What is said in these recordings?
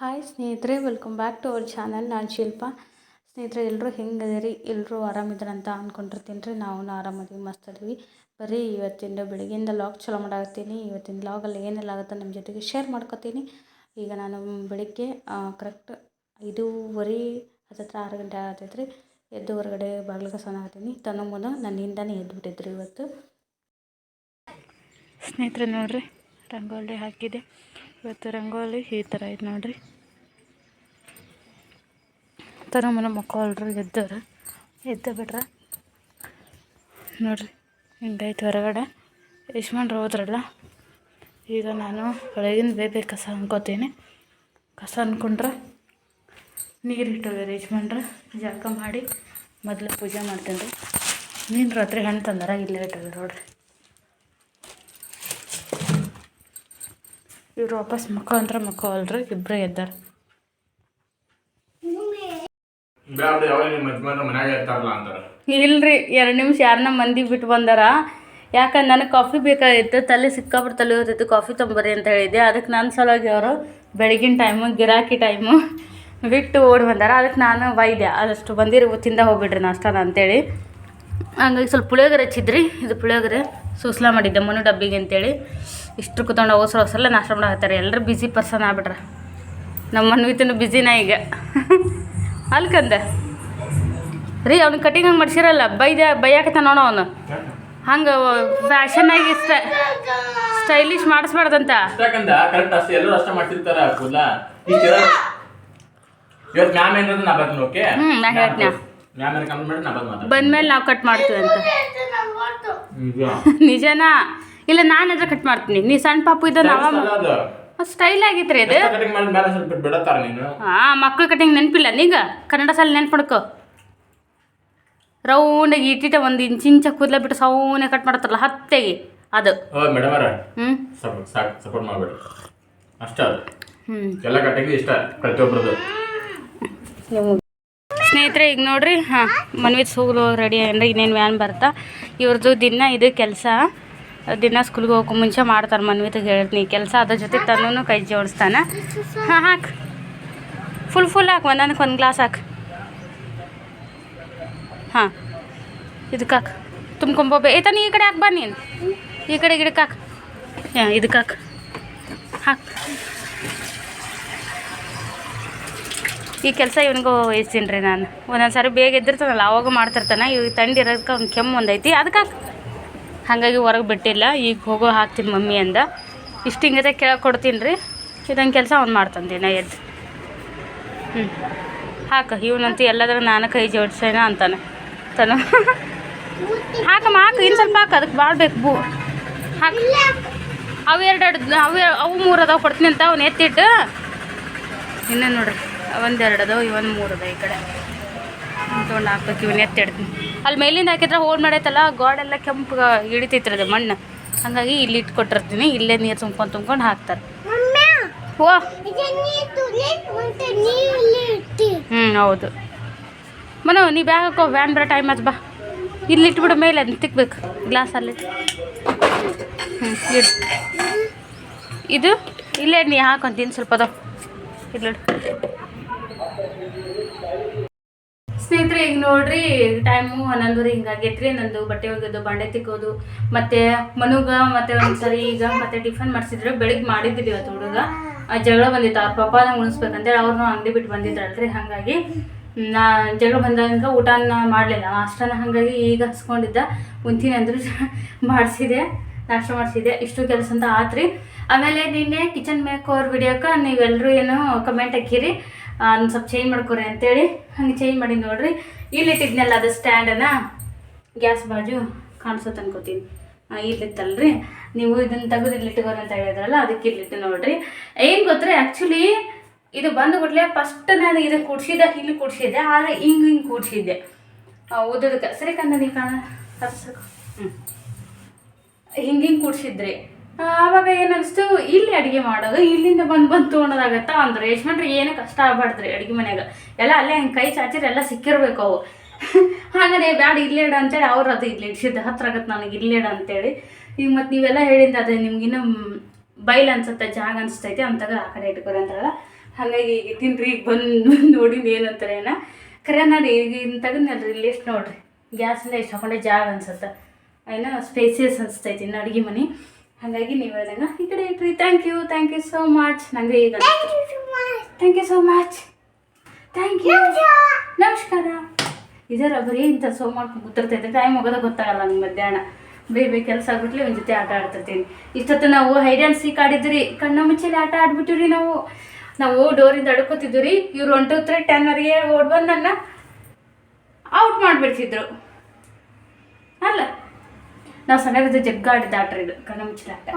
Hi ಸ್ನೇಹಿತರೆ welcome back to our channel ನಾನು ಶಿಲ್ಪ. ಸ್ನೇಹಿತರೆ ಎಲ್ಲರೂ ಹೆಂಗದಿರಿ ಎಲ್ಲರೂ ಆರಾಮಿದ್ರಂತ ಅಂತ ಅಂದ್ಕೊಂಡಿರ್ತೀನಿ ರೀ ನಾವು ಆರಾಮದೀವಿ ಮಸ್ತ್ ಅದೀವಿ ಬರೀ ಇವತ್ತಿಂದ ಬೆಳಗ್ಗೆಯಿಂದ ಲಾಗ್ ಚಲೋ ಮಾಡಾಕತ್ತೀನಿ. ಇವತ್ತಿನ ಲಾಗಲ್ಲಿ ಏನೆಲ್ಲ ಆಗುತ್ತೆ ನಿಮ್ಮ ಜೊತೆಗೆ ಶೇರ್ ಮಾಡ್ಕೊತೀನಿ. ಈಗ ನಾನು ಬೆಳಗ್ಗೆ ಕರೆಕ್ಟ್ ಐದೂವರೆ, ಹತ್ತತ್ರ ಆರು ಗಂಟೆ ಆಗತ್ತೈತೆ ರೀ ಎದ್ದು ಹೊರಗಡೆ ಬಾಗಿಲು ಕಸನ ಹಾಕ್ತೀನಿ ತನ್ನ ಮುಂದೆ ನನ್ನಿಂದನೇ ಎದ್ದುಬಿಟ್ಟಿದ್ರು ಇವತ್ತು. ಸ್ನೇಹಿತರೆ, ನೋಡಿರಿ, ರಂಗೋಲಿ ಹಾಕಿದೆ. ಇವತ್ತು ರಂಗೋಲಿ ಈ ಥರ ಐತೆ ನೋಡಿರಿ. ತರ ಮನೆ ಮಕ್ಕಳು ಎದ್ದವ್ರ. ಎದ್ದ ಬಿಟ್ರೆ? ನೋಡ್ರಿ ಹಿಂಗೈತೆ ಹೊರಗಡೆ. ಯಜಮಾನ್ರು ಹೋದ್ರಲ್ಲ, ಈಗ ನಾನು ಒಳಗಿನ ಬೇಬೇ ಕಸ ಅನ್ಕೋತೀನಿ ಕಸ ಅಂದ್ಕೊಂಡ್ರೆ ನೀರು ಇಟ್ಟೋಗ್ಯಾರ ಯಶ್ಮಾನ್ರು ಜಳಕ ಮಾಡಿ ಮೊದಲು ಪೂಜೆ ಮಾಡ್ತೀನಿ ರೀ ನೀನು ರಾತ್ರಿ ಹಣ್ಣು ತಂದಾರ, ಇಲ್ಲೇ ಇಟ್ಟೋಗ್ಯಾರ ನೋಡ್ರಿ. ಇವ್ರು ವಾಪಸ್ ಮಕ್ಕಳು ಅಂದ್ರೆ ಮಕ್ಕಳು ಅಲ್ರಿ ಇಬ್ರು ಎದ್ದಾರ ಇಲ್ರಿ ಎರಡು ನಿಮಿಷ ಯಾರನ್ನ ಮಂದಿ ಬಿಟ್ಟು ಬಂದಾರ. ಯಾಕಂದ್ರೆ ನನಗೆ ಕಾಫಿ ಬೇಕಾಗಿತ್ತು ತಲೆ ಸಿಕ್ಕಾಬಿಟ್ಟು ತಲೆ ಹೋಗ್ತಿತ್ತು ಕಾಫಿ ತೊಂಬರ್ರಿ ಅಂತ ಹೇಳಿದ್ದೆ. ಅದಕ್ಕೆ ನನ್ನ ಸಲುವಾಗಿ ಅವರು ಬೆಳಗಿನ ಟೈಮು ಗಿರಾಕಿ ಟೈಮು ಬಿಟ್ಟು ಓಡಿ ಬಂದಾರ. ಅದಕ್ಕೆ ನಾನು ಒಯ್ದೆ ಅದಷ್ಟು ಬಂದಿರಿ ತಿಂದ ಹೋಗ್ಬಿಡ್ರಿ ನಾಷ್ಟಾನ ಅಂತೇಳಿ. ಹಂಗಾಗಿ ಸ್ವಲ್ಪ ಪುಳಿಯೋಗರೆ ಹಚ್ಚಿದ್ರಿ. ಇದು ಪುಳಿಯೋಗರೆ ಸೂಸ್ಲಾ ಮಾಡಿದ್ದೆ ಮನು ಡಬ್ಬಿಗೆ ಅಂತೇಳಿ. ಇಷ್ಟು ಕುತ್ಕೊಂಡು ಅವಸರ ಅವಸರಲ್ಲ ನಾಷ್ಟ ಮಾಡಾಕತ್ತಾರೆ ಎಲ್ಲರೂ ಬ್ಯುಸಿ ಪರ್ಸನ್ ಆಗ್ಬಿಟ್ರೆ ನಮ್ಮ ಮನ್ವಿತನು ಬ್ಯುಸಿನ ಈಗ ಅಲ್ಕಂದ ರೀ ಅವ್ನಿಗೆ ಕಟಿಂಗ್ ಹಂಗೆ ಮಾಡ್ಸಿರಲ್ಲ ಬೈದ ಬೈಯಾಕತ್ತ ನೋಡೋ ಅವನು ಹಂಗೆ ಫ್ಯಾಷನ್ನಾಗಿ ಇಷ್ಟ ಸ್ಟೈಲಿಶ್ ಮಾಡಿಸ್ಬಾರ್ದಂತ ಅಷ್ಟಕ್ಕಂದ ಕರೆಕ್ಟ್ ಅಷ್ಟೇ ಎಲ್ಲರೂ ಅಷ್ಟೇ ಮಾಡ್ತಿರ್ತಾರ ಕೂದಲ ಇಷ್ಟಿರ ಇವತ್ತು ಮ್ಯಾಮ್ ಏನಾದ್ರು ನಾ ಬರ್ತೀನಿ ಓಕೆ ಹ್ಮ್, ನಾ ಹೇಳ್ತ್ನ್ಯಾ. ಮ್ಯಾಮ್ ಏನ್ ಕಮ್ಮಿ ಮಾಡಿ ಮಾತಾಡ್ತೀನಿ ಬಂದ್ಮೇಲೆ ನಾವು ಕಟ್ ಮಾಡ್ತೀವಿ ಅಂತ ನಿಜ. ನಿಜನಾ ಇಲ್ಲ ನಾನು ಅದ್ರ ಕಟ್ ಮಾಡ್ತೀನಿ. ನೀ ಸಣ್ಣ ಪಾಪು ಇದ್ದ ನಾವ ಸ್ಟೈಲ್ ಆಗಿತ್ತು ರೀ ಇದು. ಹಾಂ ಮಕ್ಳು ಕಟಿಂಗ್ ನೆನಪಿಲ್ಲ ನೀಗ? ಕನ್ನಡ ಸಾಲ ನೆನ್ಪು ರೌಂಡ್ ರೌಂಡಾಗಿ ಇಟ್ಟಿಟ ಒಂದು ಇಂಚ್ ಇಂಚ ಕೂದಲ ಬಿಟ್ಟು ಸೌನೆ ಕಟ್ ಮಾಡತ್ತಲ್ಲ ಹತ್ತೆಗೆ. ಅದು. ಹ್ಞೂ ಸಪೋರ್ಟ್ ಮಾಡಬೇಡಿ ಅಷ್ಟೇ ಹ್ಞೂ ಎಲ್ಲ ಇಷ್ಟ ಪ್ರತಿಯೊಬ್ಬರದು ಸ್ನೇಹಿತರೆ ಈಗ ನೋಡ್ರಿ ಹಾಂ ಮನ್ವಿತ್ ಸೂಗ್ಲು ರೆಡಿ ಅಂದ್ರೆ ಇನ್ನೇನು ವ್ಯಾನ್ ಬರ್ತಾ ಇವ್ರದ್ದು ದಿನ ಇದು ಕೆಲಸ. ದಿನ ಸ್ಕೂಲ್ಗೆ ಹೋಗೋ ಮುಂಚೆ ಮಾಡ್ತಾರೆ ಮನ್ವಿತ್ಗೆ ಹೇಳ್ತೀನಿ ಕೆಲಸ ಅದ್ರ ಜೊತೆ ತನ್ನೂ ಕೈ ಜೋಡಿಸ್ತಾನೆ. ಹಾಂ, ಹಾಕು. ಫುಲ್ ಫುಲ್ ಹಾಕು ಒಂದೊಂದಕ್ಕೆ ಒಂದು ಗ್ಲಾಸ್ ಹಾಕು. ಹಾಂ. ಇದಕ್ಕೆ ಹಾಕು. ತುಂಬ್ಕೊಂಬೋಬೆ ಬೇ ನೀ ಈ ಕಡೆ ಹಾಕಿ ಬನ್ನಿ ನೀನು. ಈ ಕಡೆ ಗಿಡಕ್ಕೆ ಹಾಕು. ಹಾಂ ಇದಕ್ಕೆ ಹಾಕು. ಹಾಕು. ಈ ಕೆಲಸ ಇವನಿಗೂ ವಹಿಸ್ತೀನಿ ರೀ ನಾನು. ಒಂದೊಂದು ಸಾರಿ ಬೇಗ ಎದ್ದಿರ್ತಾನಲ್ಲ, ಅವಾಗ ಮಾಡ್ತಿರ್ತಾನೆ. ಇವಾಗ ತಂಡಿರೋದಕ್ಕೆ ಅವ್ನು ಕೆಮ್ಮು ಒಂದೈತಿ. ಅದಕ್ಕೆ ಹಾಗಾಗಿ ಹೊರಗೆ ಬಿಟ್ಟಿಲ್ಲ. ಈಗ ಹೋಗೋ ಹಾಕ್ತೀನಿ ಮಮ್ಮಿ ಅಂದ. ಇಷ್ಟು ಹಿಂಗತೆ ಕೆಳಗೆ ಕೊಡ್ತೀನಿ ರೀ ಇದೊಂದು ಕೆಲಸ ಅವ್ನು ಮಾಡ್ತಾನೆ ದಿನ ಎದ್ದು. ಹ್ಞೂ ಹಾಕ, ಇವನಂತೂ ಎಲ್ಲದರ ನಾನು ಕೈ ಜೋಡಿಸೇನ ಅಂತಾನೆ. ತನು. ಹಾಕಮ್ಮ, ಹಾಕು ಇನ್ನು ಸ್ವಲ್ಪ ಹಾಕು ಅದಕ್ಕೆ ಭಾಳ ಬೇಕು ಬೂ. ಹಾಕು. ಅವು ಎರಡು ಅವು ಅವು ಮೂರು ಅದಾವ, ಕೊಡ್ತೀನಿ ಅಂತ ಅವ್ನು ಎತ್ತಿಟ್ಟು. ಇನ್ನೂ ನೋಡ್ರಿ ಒಂದೆರಡು ಅದಾವ, ಇವನ್ ಮೂರು ಅದ ಈ ಕಡೆ. ತೊಗೊಂಡು ಹಾಕ್ಬೇಕು ಇವನ್ನ ಎತ್ತಿಡ್ತೀನಿ ಅಲ್ಲಿ ಮೇಲಿಂದ ಹಾಕಿದ್ರೆ ಹೋಲ್ ಮಾಡೈತಲ್ಲ ಗೋಡೆಲ್ಲ ಕೆಂಪು ಹಿಡಿತೈತ್ರಿ ಅದು ಮಣ್ಣು. ಹಾಗಾಗಿ ಇಲ್ಲಿ ಇಟ್ಕೊಟ್ಟಿರ್ತೀನಿ ಇಲ್ಲೇ ನೀರು ತುಂಬ್ಕೊಂಡು ತುಂಬ್ಕೊಂಡು ಹಾಕ್ತಾರೆ. ಓ! ಹ್ಞೂ ಹೌದು. ಮನೋ ನೀ ಬ್ಯಾಗ್ ಹಾಕೋ ವ್ಯಾನ್ ಬರೋ ಟೈಮ್ ಅದು ಬಾ. ಇಲ್ಲಿ ಇಟ್ಬಿಡು ಮೇಲೆ ಅದನ್ನ ತಿಕ್ಬೇಕು ಗ್ಲಾಸಲ್ಲಿ ಹ್ಞೂ ಇಡು. ಇದು? ಇಲ್ಲೇ ನೀ ಹಾಕೊಂತೀನಿ ಸ್ವಲ್ಪ ಅದಾವ ಇಲ್ಲ ಸ್ನೇಹಿತರೆ, ಈಗ ನೋಡ್ರಿ ಟೈಮು ಹನ್ನೊಂದುವರೆ ಹಿಂಗಾಗೈತ್ರಿ ನಂದು ಬಟ್ಟೆ ಒಗೆದು, ಬಾಂಡೆ ತಿಕ್ಕೋದು, ಮತ್ತೆ ಮನುಗ, ಮತ್ತೆ ಒಂದ್ಸರಿ ಈಗ ಮತ್ತೆ ಟಿಫನ್ ಮಾಡಿಸಿದ್ರು. ಬೆಳಿಗ್ಗೆ ಮಾಡಿದ್ರಿ ಇವತ್ತು ಹುಡುಗ. ಜಗಳ ಬಂದಿತ್ತು. ಅವ್ರ ಪಪ್ಪಾನ ಉಣಿಸ್ಬೇಕಂತೇಳಿ ಅವ್ರನ್ನ ಅಂಗಡಿ ಬಿಟ್ಟು ಬಂದಿದ್ರಲ್ರಿ. ಹಾಗಾಗಿ ನಾ ಜಗಳ ಬಂದಾಗ ಊಟನ ಮಾಡಲಿಲ್ಲ. ಅಷ್ಟನ ಹಾಗಾಗಿ ಈಗ ಹಸ್ಕೊಂಡಿದ್ದ. ಉಂತೀನಿ ಅಂದ್ರು ಮಾಡಿಸಿದೆ, ನಾಷ್ಟ ಮಾಡಿಸಿದೆ. ಇಷ್ಟು ಕೆಲಸ ಅಂತ ಆತ್ರಿ. ಆಮೇಲೆ ನಿನ್ನೆ ಕಿಚನ್ ಮೇಕ್ ಓವರ್ ವಿಡಿಯೋಕ್ಕೆ ನೀವೆಲ್ಲರೂ ಏನು ಕಮೆಂಟ್ ಹಾಕಿರಿ. ಅದನ್ನ ಸ್ವಲ್ಪ ಚೇಂಜ್ ಮಾಡ್ಕೊರಿ ಅಂತೇಳಿ. ಹಂಗೆ ಚೇಂಜ್ ಮಾಡಿ ನೋಡ್ರಿ. ಇಲ್ಲಿ ಇಟ್ಟಿದ್ನಲ್ಲ ಅದು ಸ್ಟ್ಯಾಂಡನ್ನ ಗ್ಯಾಸ್ ಬಾಜು ಕಾಣಿಸೋ ಅನ್ಕೋತೀನಿ ಇಲ್ಲಿತ್ತಲ್ರಿ ನೀವು ಇದನ್ನು ತೆಗೆದು ಇಲ್ಲಿ ಇಟ್ಕೋರಿ ಅಂತ ಹೇಳಿದ್ರಲ್ಲ, ಅದಕ್ಕೆ ಇಲ್ಲಿಟ್ಟು ನೋಡ್ರಿ. ಏನು ಗೊತ್ತ್ರಿ ಆ್ಯಕ್ಚುಲಿ ಇದು ಬಂದು ಬಿಟ್ಲೆ ಫಸ್ಟ್ ನಾನು ಇದು ಕೂಡ್ಸಿದ್ದೆ, ಇಲ್ಲಿ ಕೂಡ್ಸಿದ್ದೆ, ಆದರೆ ಹಿಂಗೆ ಹಿಂಗೆ ಕೂಡ್ಸಿದ್ದೆ. ಓದೋದಕ್ಕೆ. ಸರಿ ಕಂದ ನೀವು ಕಾಣ ಹ್ಞೂ ಹಿಂಗೆ ಹಿಂಗೆ ಕೂಡ್ಸಿದ್ರಿ. ಆವಾಗ ಏನಿಸ್ತು ಇಲ್ಲಿ ಅಡುಗೆ ಮಾಡೋದು, ಇಲ್ಲಿಂದ ಬಂದು ಬಂದು ತೊಗೊಳೋದಾಗತ್ತಾ ಅಂದ್ರೆ ಯಜಮಾನ್ರಿ ಏನೂ ಕಷ್ಟ ಆಗ್ಬಾರ್ದ್ರಿ ಅಡುಗೆ ಮನೆಯಾಗ. ಎಲ್ಲ ಅಲ್ಲೇ ಹಿಂಗೆ ಕೈ ಚಾಚಿರ ಎಲ್ಲ ಸಿಕ್ಕಿರ್ಬೇಕು ಅವು. ಹಾಗಾದ್ರೆ ಬ್ಯಾಡ ಇಲ್ಲೇಡ ಅಂತೇಳಿ ಅವ್ರು ಅದು ಇಲ್ಲಿ ಇಡ್ಸಿದ್ದು. ಹತ್ರ ಆಗತ್ತೆ ನನಗೆ ಇಲ್ಲೇಡ ಅಂತೇಳಿ. ಈಗ ಮತ್ತು ನೀವೆಲ್ಲ ಹೇಳಿದ್ದು ಅದೇ ನಿಮ್ಗಿನ್ನೂ ಬೈಲ್ ಅನ್ಸುತ್ತೆ, ಜಾಗ ಅನಿಸ್ತೈತೆ ಅಂತಾಗ ಆ ಕಡೆ ಇಟ್ಕೊರಿ ಅಂತಾರಲ್ಲ ಹಾಗಾಗಿ ಈಗ ತಿನ್ರಿ, ಈಗ ಬಂದು ನೋಡಿ ಏನಂತಾರೆ ಏನ. ಖರೆ ನಾನು ಈಗ ಇನ್ನು ಇಲ್ಲಿ ಎಷ್ಟು ನೋಡ್ರಿ. ಗ್ಯಾಸಿಂದ ಎಷ್ಟು ಹಾಕೊಂಡೆ ಜಾಗ ಅನ್ಸುತ್ತೆ. ಏನೋ ಸ್ಪೇಸಿಯಸ್ ಅನಿಸ್ತೈತಿ ಇನ್ನು ಅಡುಗೆ ಮನೆ. ಹಾಗಾಗಿ ನೀವು ಹೇಳ್ದಂಗೆ ಈ ಕಡೆ ಇಟ್ರಿ. Thank you thank you so much ನನಗೆ ಈಗ thank you so much thank you ನಮಸ್ಕಾರ. ಇದರ ಬರೀ ಇಂಥ ಸೋ ಮಾಡ್ಕೊಂಡು ಕೂತಿರ್ತೈತೆ ಟೈಮ್ ಹೋಗೋದ ಗೊತ್ತಾಗಲ್ಲ ನಂಗೆ ಮಧ್ಯಾಹ್ನ. ಬೇರೆ ಬೇರೆ ಕೆಲಸ ಆಗ್ಬಿಟ್ಲಿ ಒಂದು ಜೊತೆ ಆಟ ಆಡ್ತಿರ್ತೀನಿ. ಇಷ್ಟೊತ್ತು ನಾವು ಹೈಡ್ ಆ್ಯಂಡ್ ಸೀಕ್ ಆಡಿದ್ರಿ ಕಣ್ಣ ಮುಚ್ಚಲಿ ಆಟ ಆಡ್ಬಿಟ್ಟಿವ್ರಿ ನಾವು. ನಾವು ಡೋರಿಂದ ಅಡ್ಕೋತಿದ್ವಿ ರೀ. ಇವ್ರು ಒನ್ ಟು ತ್ರೀ ಟೆನ್ವರೆಗೆ ಓಡ್ ಬಂದು ನನ್ನ ಔಟ್ ಮಾಡಿಬಿಡ್ತಿದ್ರು. ಅಲ್ಲ? ನಾವು ಸಣ್ಣದ ಜಗ್ಗ ಆಡಿದ್ದ ಆಟ ಇದು ಕಣ್ಣ ಮುಚ್ಚಲ ಆಟ.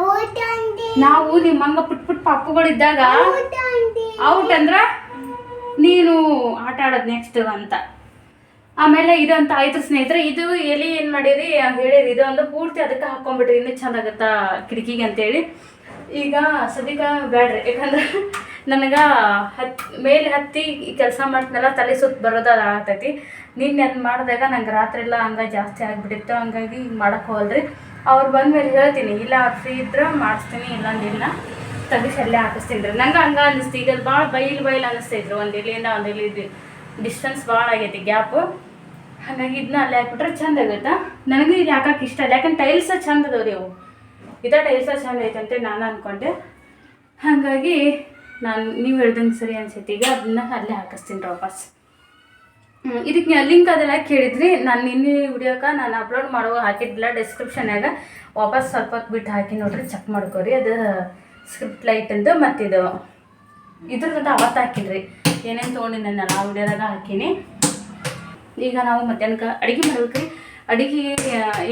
ನಾವು ನಿಮ್ಮ ಹಂಗ ಪುಟ್ ಪುಟ್ ಪಪ್ಪುಗಳಿದ್ದಾಗ ಔಟ್ ಅಂದ್ರ ನೀನು ಆಟ ಆಡೋದು ನೆಕ್ಸ್ಟ್ ಅಂತ. ಆಮೇಲೆ ಇದಂತ ಆಯ್ತು ಸ್ನೇಹಿತರೆ ಇದು ಎಲಿ ಏನು ಮಾಡಿರಿ? ಹೇಳಿರಿ ಇದು ಒಂದು ಪೂರ್ತಿ ಅದಕ್ಕೆ ಹಾಕೊಂಡ್ಬಿಟ್ರಿ ಇನ್ನೂ ಚೆಂದಾಗತ್ತಾ ಆಗತ್ತಾ ಕಿಟಕಿಗೆ ಅಂತೇಳಿ. ಈಗ ಸದ್ಯಕ್ಕೆ ಬೇಡ್ರಿ ಯಾಕಂದ್ರೆ ನನಗೆ ಹತ್, ಮೇಲೆ ಹತ್ತಿ ಕೆಲಸ ಮಾಡ್ತೀನಲ್ಲ ತಲೆ ಸುತ್ತ ಬರೋದು ಅದು ಆಗ್ತೈತಿ. ನಿನ್ನೆ ಅದು ಮಾಡಿದಾಗ ನಂಗೆ ರಾತ್ರಿ ಎಲ್ಲ ಹಂಗ ಜಾಸ್ತಿ ಆಗಿಬಿಟ್ಟಿತ್ತು, ಹಂಗಾಗಿ ಮಾಡಕ್ಕೆ ಹೋಗಲ್ರಿ. ಅವ್ರು ಬಂದ್ಮೇಲೆ ಹೇಳ್ತೀನಿ, ಇಲ್ಲ ಅವ್ರು ಫ್ರೀ ಇದ್ರೆ ಮಾಡಿಸ್ತೀನಿ, ಇಲ್ಲಂದಿಲ್ಲ, ತೆಗಿಸಿ ಅಲ್ಲೇ ಹಾಕಿಸ್ತೀನಿ ರೀ. ನಂಗೆ ಹಂಗೆ ಅನ್ನಿಸ್ತು ಈಗ ಭಾಳ ಬೈಲ್ ಬೈಲ್ ಅನ್ನಿಸ್ತೈತ್ರಿ ಒಂದು ಇಲ್ಲಿಂದ ಒಂದು ಇಲ್ಲಿ ಡಿಸ್ಟೆನ್ಸ್ ಭಾಳ ಆಗೈತಿ ಗ್ಯಾಪು. ಹಾಗಾಗಿ ಇದನ್ನ ಅಲ್ಲೇ ಹಾಕ್ಬಿಟ್ರೆ ಚಂದ ಆಗುತ್ತಾ? ನನಗೂ ಇದು ಹಾಕಕ್ಕೆ ಇಷ್ಟ ಇಲ್ಲ, ಯಾಕಂದ್ರೆ ಟೈಲ್ಸ ಚಂದ ಅದಾವ್ರಿ ಅವು. ಇದ ಟೈಲ್ಸ ಚಂದ ಐತಂತೆ ನಾನು ಅಂದ್ಕೊಂಡೆ ಹಾಗಾಗಿ ನಾನು ನೀವು ಹೇಳ್ದಂಗೆ ಸರಿ ಅನ್ಸೈತಿ. ಈಗ ಅದನ್ನ ಅಲ್ಲೇ ಹಾಕಿಸ್ತೀನಿ ವಾಪಸ್ ಇದಕ್ಕೆ ಲಿಂಕ್ ಅದೆಲ್ಲ ಕೇಳಿದ್ರಿ. ನಾನು ನಿನ್ನೆ ವಿಡಿಯೋಕ ನಾನು ಅಪ್ಲೋಡ್ ಮಾಡುವ ಹಾಕಿದ್ದಿಲ್ಲ ಡಿಸ್ಕ್ರಿಪ್ಷನ್ಯಾಗ ವಾಪಸ್ ಸ್ವಲ್ಪ ಹೊತ್ತು ಬಿಟ್ಟು ಹಾಕಿ ನೋಡ್ರಿ ಚೆಕ್ ಮಾಡ್ಕೋರಿ. ಅದು ಸ್ಕ್ರಿಪ್ಟ್ ಲೈಟ್ ಲೈಟಿಂದು ಮತ್ತಿದು ಇದ್ರದ್ದು ಅವತ್ತು ಹಾಕಿದ್ರಿ ಏನೇನು ನಾನು ಆ ವಿಡಿಯೋದಾಗ ಹಾಕೀನಿ. ಈಗ ನಾವು ಮಧ್ಯಾಹ್ನಕ್ಕೆ ಅಡುಗೆ ಮಾಡ್ಬೇಕ್ರಿ. ಅಡುಗೆ,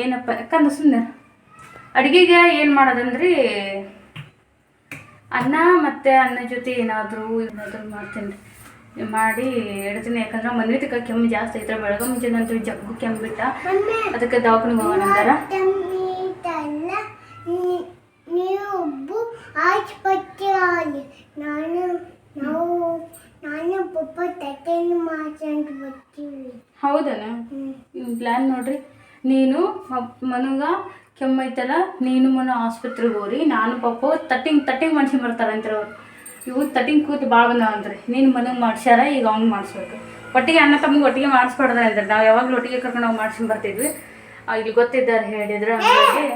ಏನಪ್ಪ, ಯಾಕಂದ್ರೆ ಸುಮ್ಮನೆ ಅಡುಗೆಗೆ ಏನು ಮಾಡೋದಂದ್ರಿ ಅನ್ನ ಮತ್ತು ಅನ್ನ ಜೊತೆ ಏನಾದರೂ ಏನಾದರೂ ಮಾಡ್ತೀನಿ. ಮಾಡಿ ಇಡ್ತೀನಿ. ಯಾಕಂದ್ರೆ ಮನೆ ತಕ್ಕ ಕೆಮ್ಮು ಜಾಸ್ತಿ ಐತ್ರ. ಬೆಳಗ್ಗೆ ಮುಂಚೆ ಅಂತೂ ಜಗ್ಗು ಕೆಮ್ಮು ಬಿಟ್ಟ ಅದಕ್ಕೆ ದವಾಖಾನಿಗೆ ಹೋಗೋಣ ಅಂದಾರ. ಹೌದನ? ಪ್ಲ್ಯಾನ್ ನೋಡ್ರಿ. ನೀನು ಮನುಗ ಕೆಮ್ಮೈತಲ್ಲ? ನೀನು ಮನು ಆಸ್ಪತ್ರೆಗೆ ಹೋಗ್ರಿ. ನಾನು ಪಾಪ ತಟ್ಟಿಂಗ್ ತಟ್ಟಿಂಗ್ ಬರ್ತಾರೆ ಬರ್ತಾರಂತ್ರಿ ಅವ್ರು. ಇವು ತಟ್ಟಿಂಗ್ ಕೂತು ಭಾಳ ಅಂದ್ರೆ ನೀನು ಮನೆಗೆ ಮಾಡ್ಸ್ಯಾರ, ಈಗ ಅವ್ನು ಮಾಡಿಸ್ಬೇಕು. ಒಟ್ಟಿಗೆ ಅಣ್ಣ ತಮ್ಗೆ ಒಟ್ಟಿಗೆ ಮಾಡಿಸ್ಬಾರ್ದ ಅಂದ್ರೆ ನಾವು ಯಾವಾಗಲೂ ಒಟ್ಟಿಗೆ ಕರ್ಕೊಂಡು ಹೋಗಿ ಮಾಡ್ಸ್ಕೊಂಡ್ ಬರ್ತಿದ್ವಿ. ಇಲ್ಲಿ ಗೊತ್ತಿದ್ದಾರೆ ಹೇಳಿದ್ರೆ ಹಾಗಾಗಿ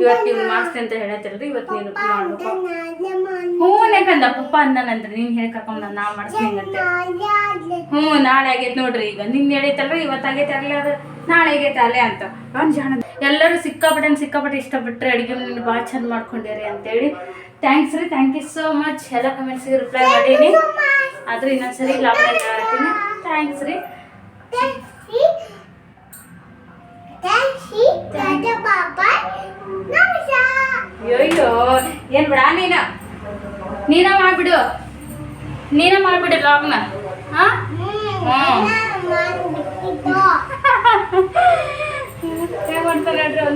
ಇವತ್ತು ನೀವು ಮಾಡಿಸ್ತೀನಿ ಅಂತ ಹೇಳತ್ತಿಲ್ರಿ ಇವತ್ತು ನೀನು ಮಾಡ್ಬೇಕು. ನಾಳೆ ಮಾಡಿ ಹ್ಞೂ ಯಾಕಂದ ಪಪ್ಪ ಅಂದನಂತ್ರಿ ನೀನು ಹೇಳಿ ಕರ್ಕೊಂಡ್ ನಾ ಆಗ್ಲಿ. ಹ್ಞೂ ನಾಳೆ ಆಗೈತೆ ನೋಡ್ರಿ ಈಗ. ನಿನ್ನೆ ಹೇಳೈತಲ್ರಿ ಇವತ್ತು ಆಗೈತೆ ಅಲ್ಲೇ ಅದು ನಾಳೆ ಆಗೈತೆ ಅಲ್ಲೇ ಅಂತ. ಅವ್ನು ಜಾಣ ಎಲ್ಲರೂ ಸಿಕ್ಕಾಪಟ್ಟೆ ಸಿಕ್ಕಾಪಟ್ಟೆ ಇಷ್ಟಪಟ್ಟರೆ ಅಡುಗೆ ನೀನು ಭಾಳ ಚಂದ ಮಾಡ್ಕೊಂಡಿರಿ ಅಂತೇಳಿ. ಥ್ಯಾಂಕ್ಸ್ ರೀ ಥ್ಯಾಂಕ್ ಯು ಸೋ ಮಚ್ ಎಲ್ಲ ಕಮೆಂಟ್ಸಿಗೆ ರಿಪ್ಲೈ ಮಾಡೀನಿ. ಆದ್ರೆ ಇನ್ನೊಂದ್ಸರಿ ಲಾಭ ಥ್ಯಾಂಕ್ಸ್ ರೀ. ಅಯ್ಯೋ, ಏನ್ ಬಿಡ ನೀನ? ನೀನ ಮಾಡ್ಬಿಡು. ನೀನ ಮಾಡ್ಬಿಡು ಲಾಗ್ನ ಹಾ?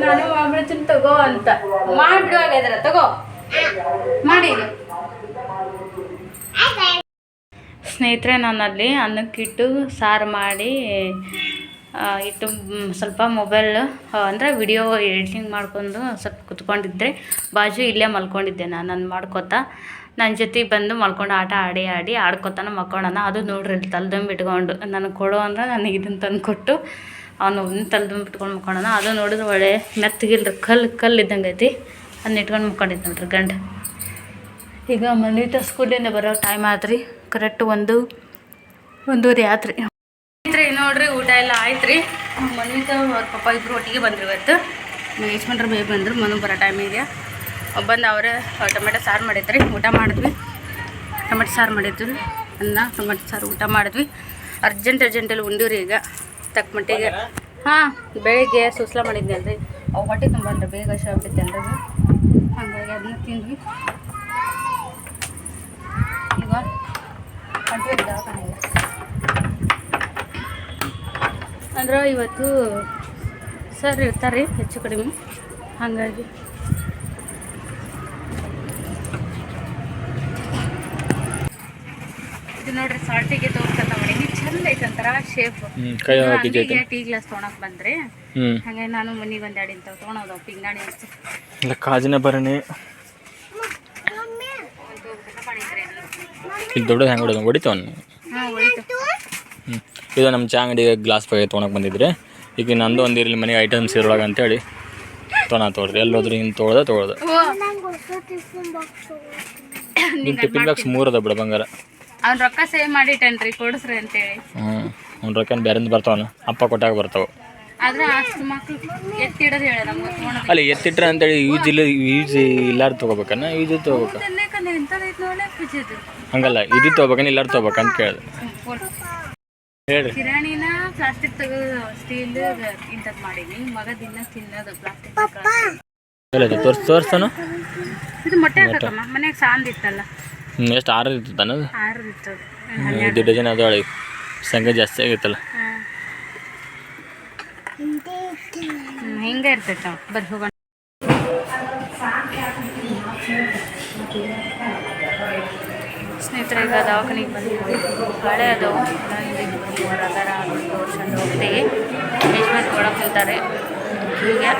ನಾನು ಮಾಡ್ಬಿಡ್ತೀನಿ ತಗೋ ಅಂತ. ಮಾಡ್ಬಿಡು ಹಾಗಾದ್ರೆ ತಗೋ. ಮಾಡಿ ಸ್ನೇಹಿತರೆ, ನಾನಲ್ಲಿ ಅನ್ನಕ್ಕಿಟ್ಟು ಸಾರು ಮಾಡಿ ಇಟ್ಟು ಸ್ವಲ್ಪ ಮೊಬೈಲ್ ಅಂದರೆ ವಿಡಿಯೋ ಎಡಿಟಿಂಗ್ ಮಾಡ್ಕೊಂಡು ಸ್ವಲ್ಪ ಕುತ್ಕೊಂಡಿದ್ದೆ ಬಾಜು ಇಲ್ಲೇ ಮಲ್ಕೊಂಡಿದ್ದೆ ನಾನು ನಾನು ಮಾಡ್ಕೊತಾ. ನನ್ನ ಜೊತೆಗೆ ಬಂದು ಮಲ್ಕೊಂಡು ಆಟ ಆಡಿ ಆಡಿ ಆಡ್ಕೊತಾನ ಮಕ್ಕೊಂಡನ ಅದು ನೋಡ್ರಿ ತಲೆದಂಬ್ ಇಟ್ಕೊಂಡು ನನಗೆ ಕೊಡು ಅಂದ್ರೆ ನನಗೆ ಇದನ್ನು ತಂದು ಕೊಟ್ಟು ಅವನು ತಲೆದಂಬ್ ಇಟ್ಕೊಂಡು ಅದು ನೋಡಿದ್ರೆ ಒಳ್ಳೆ ಮೆತ್ತಗಿಲ್ರಿ ಕಲ್ಲು ಕಲ್ಲು ಇದ್ದಂಗೆ ಐತಿ. ಅದನ್ನ ಇಟ್ಕೊಂಡು ಮಕ್ಕೊಂಡಿದ್ದು ನೋಡ್ರಿ ಗಂಡ. ಈಗ ಮನಿತ ಸ್ಕೂಲಿಂದ ಬರೋ ಟೈಮ್ ಆದ್ರಿ ಕರೆಕ್ಟ್ ಒಂದು, ಒಂದೂವರೆ ಆತ್ರಿ. ನೋಡ್ರಿ ಊಟ ಎಲ್ಲ ಆಯ್ತು ರೀ ಮನಿತ ಅವ್ರ ಪಪ್ಪ ಇಬ್ಬರು ಒಟ್ಟಿಗೆ ಬಂದ್ರು ಇವತ್ತು. ಯಜಮಾನ್ರು ಬೇಗ ಬಂದರು, ಮನು ಬರೋ ಟೈಮಿಗೆ ಬಂದು ಅವರೇ ಟೊಮೆಟೊ ಸಾರು ಮಾಡಿದ್ರಿ, ಊಟ ಮಾಡಿದ್ವಿ. ಟೊಮೆಟೊ ಸಾರು ಮಾಡಿದ್ವಿ, ಅನ್ನ, ಟೊಮೆಟೊ ಸಾರು ಊಟ ಮಾಡಿದ್ವಿ. ಅರ್ಜೆಂಟ್ ಅರ್ಜೆಂಟಲ್ಲಿ ಉಂಡಿವ್ರಿ ಈಗ. ತಕ್ಕ ಮಟ್ಟಿಗೆ. ಹಾಂ, ಬೆಳಿಗ್ಗೆ ಸುಸ್ಲ ಮಾಡಿದ್ದೆ ರೀ ಅವು ಹೊಟ್ಟೆ ತುಂಬಂದ್ರೆ ಬೇಗ ಶಾಬಿಟ್ಟೆ ಅಲ್ರಿ ಹಾಗಾಗಿ ಅದನ್ನ ತಿಂದ್ವಿ. ಈಗ. ಹೊಂಟಿವಿ ದವಾಖಾನೆಗೆ ಅಂದ್ರೆ ಇವತ್ತು ಸರ್ ಇರ್ತಾರೆ ಹೆಚ್ಚು ಕಡಿಮೆ. ಹಾಗಾಗಿ. ಇದು ನೋಡ್ರಿ ಸಾಲ್ಟಿಗೆ ತೋರ್ಸತ್ತ ಮಾಡೀನಿ ಚಂದ ಐತಂತರ ಶೇಪ್ ಅಂಗಡಿಗೆ ಟೀ ಗ್ಲಾಸ್ ತೊಗೊಳಕ್ ಬಂದ್ರೆ. ಹಂಗಾಗಿ ನಾನು ಮನಿಗೆ ಒಂದು ಎರಡು ಇಂಥವು ತೊಗೊಳೋದು ಪಿಂಗಾಣಿ ಇಲ್ಲ ಕಾಜಿನ ಬರಣಿ ಇದು ದೊಡ್ಡ ಹೆಂಗೆ ಹೊಡೆದ? ಹೊಡಿತಾವನು ಹಾಂ ಹ್ಞೂ ಇದು ನಮ್ಮ ಚಾ ಅಂಗಡಿಗೆ ಗ್ಲಾಸ್ ಬಗ್ಗೆ ತೊಗೊಳಕ್ಕೆ ಬಂದಿದ್ರೆ. ಈಗ ನಂದು ಒಂದು ಇರಲಿ ಮನೆಗೆ ಐಟಮ್ಸ್ ಇರೊಳಗೆ ಅಂತೇಳಿ ತೊಗೊಳ ತೊಗೊಳ್ದೆ ಎಲ್ಲಿ ಹೋದ್ರೆ ಹಿಂಗೆ ತೊಗೊಳ್ದೆ ತೊಗೊಳ್ದೆ. ನಿಮ್ಮ ಟಿಫಿನ್ ಬಾಕ್ಸ್ ಮೂರು ಅದ ಬಿಡ ಬಂಗಾರ. ಅವ್ನು ರೊಕ್ಕ ಸೇವ್ ಮಾಡಿಟ್ಟೇನ್ರಿ ಕೊಡಿಸ್ರಿ ಅಂತೇಳಿ. ಹ್ಞೂ ಅವ್ನ ರೊಕ್ಕ ಬೇರೆಂದು ಬರ್ತಾವನ ಅಪ್ಪ ಕೊಟ್ಟಾಗ ಬರ್ತಾವೆ. ಆದ್ರೆ ಅಷ್ಟು ಮಕ್ಳು ಎತ್ತಿಡೋದು ಹೇಳ ನಮ್ಗೆ ತೊಗೊಂಡು ಅಲ್ಲಿ ಎತ್ತಿಟ್ರೆ ಅಂತೇಳಿ ಯೂಸ್ ಇಲ್ಲ ಯೂಸ್ ಇಲ್ಲಾರು ತೊಗೋಬೇಕನ್ನ ಯೂಸ್ ತೊಗೋಬೇಕು? ಹಂಗಲ್ಲ ಇದು ತೊಗೋಬೇಕನ್ನ ಇಲ್ಲಾರು ತೊಗೋಬೇಕಂತ ಕೇಳಿದೆ. ಕಿರಾಣಿನ ಪ್ಲಾಸ್ಟಿಕ್ ತೆಗೆದು ಸ್ಟೀಲ್ ಇಂಥದ್ದು ಮಾಡೀನಿ. ಮಗ ದಿನ ತಿನ್ನೋದು ಪ್ಲಾಸ್ಟಿಕ್ ತೋರ್ಸ್ ತೋರಿಸ್ತಾನು ಇದು ಮೊಟ್ಟೆ ಹಾಕಮ್ಮ ಮನೆಗೆ ಸಾಂದ್ ಇತ್ತಲ್ಲ. ಹ್ಞೂ ಎಷ್ಟು ಆರು ಇತ್ತು ಅನ್ನೋದು ಆರು ಇತ್ತು. ಇದು ಡಜನ್ ಅದು ಒಳಗೆ ಸಂಖ್ಯೆ ಜಾಸ್ತಿ ಆಗಿತ್ತಲ್ಲ ಹಿಂಗೆ ಇರ್ತೈತೆ ಬರ್ರಿ ಹೋಗೋಣ. ಸ್ನೇಹಿತರೆ, ಈಗ ದವಾಖಾನಿಗೆ ಬಂದಿದ್ವಿ ಹಳೆ ಅದು. ಅದರ ತೋರಿಸ್ಕೊಂಡು ಟ್ರೀಟ್ಮೆಂಟ್ ಕೊಡೋಕೆ ಹೇಳ್ತಾರೆ ಹೀಗೆ.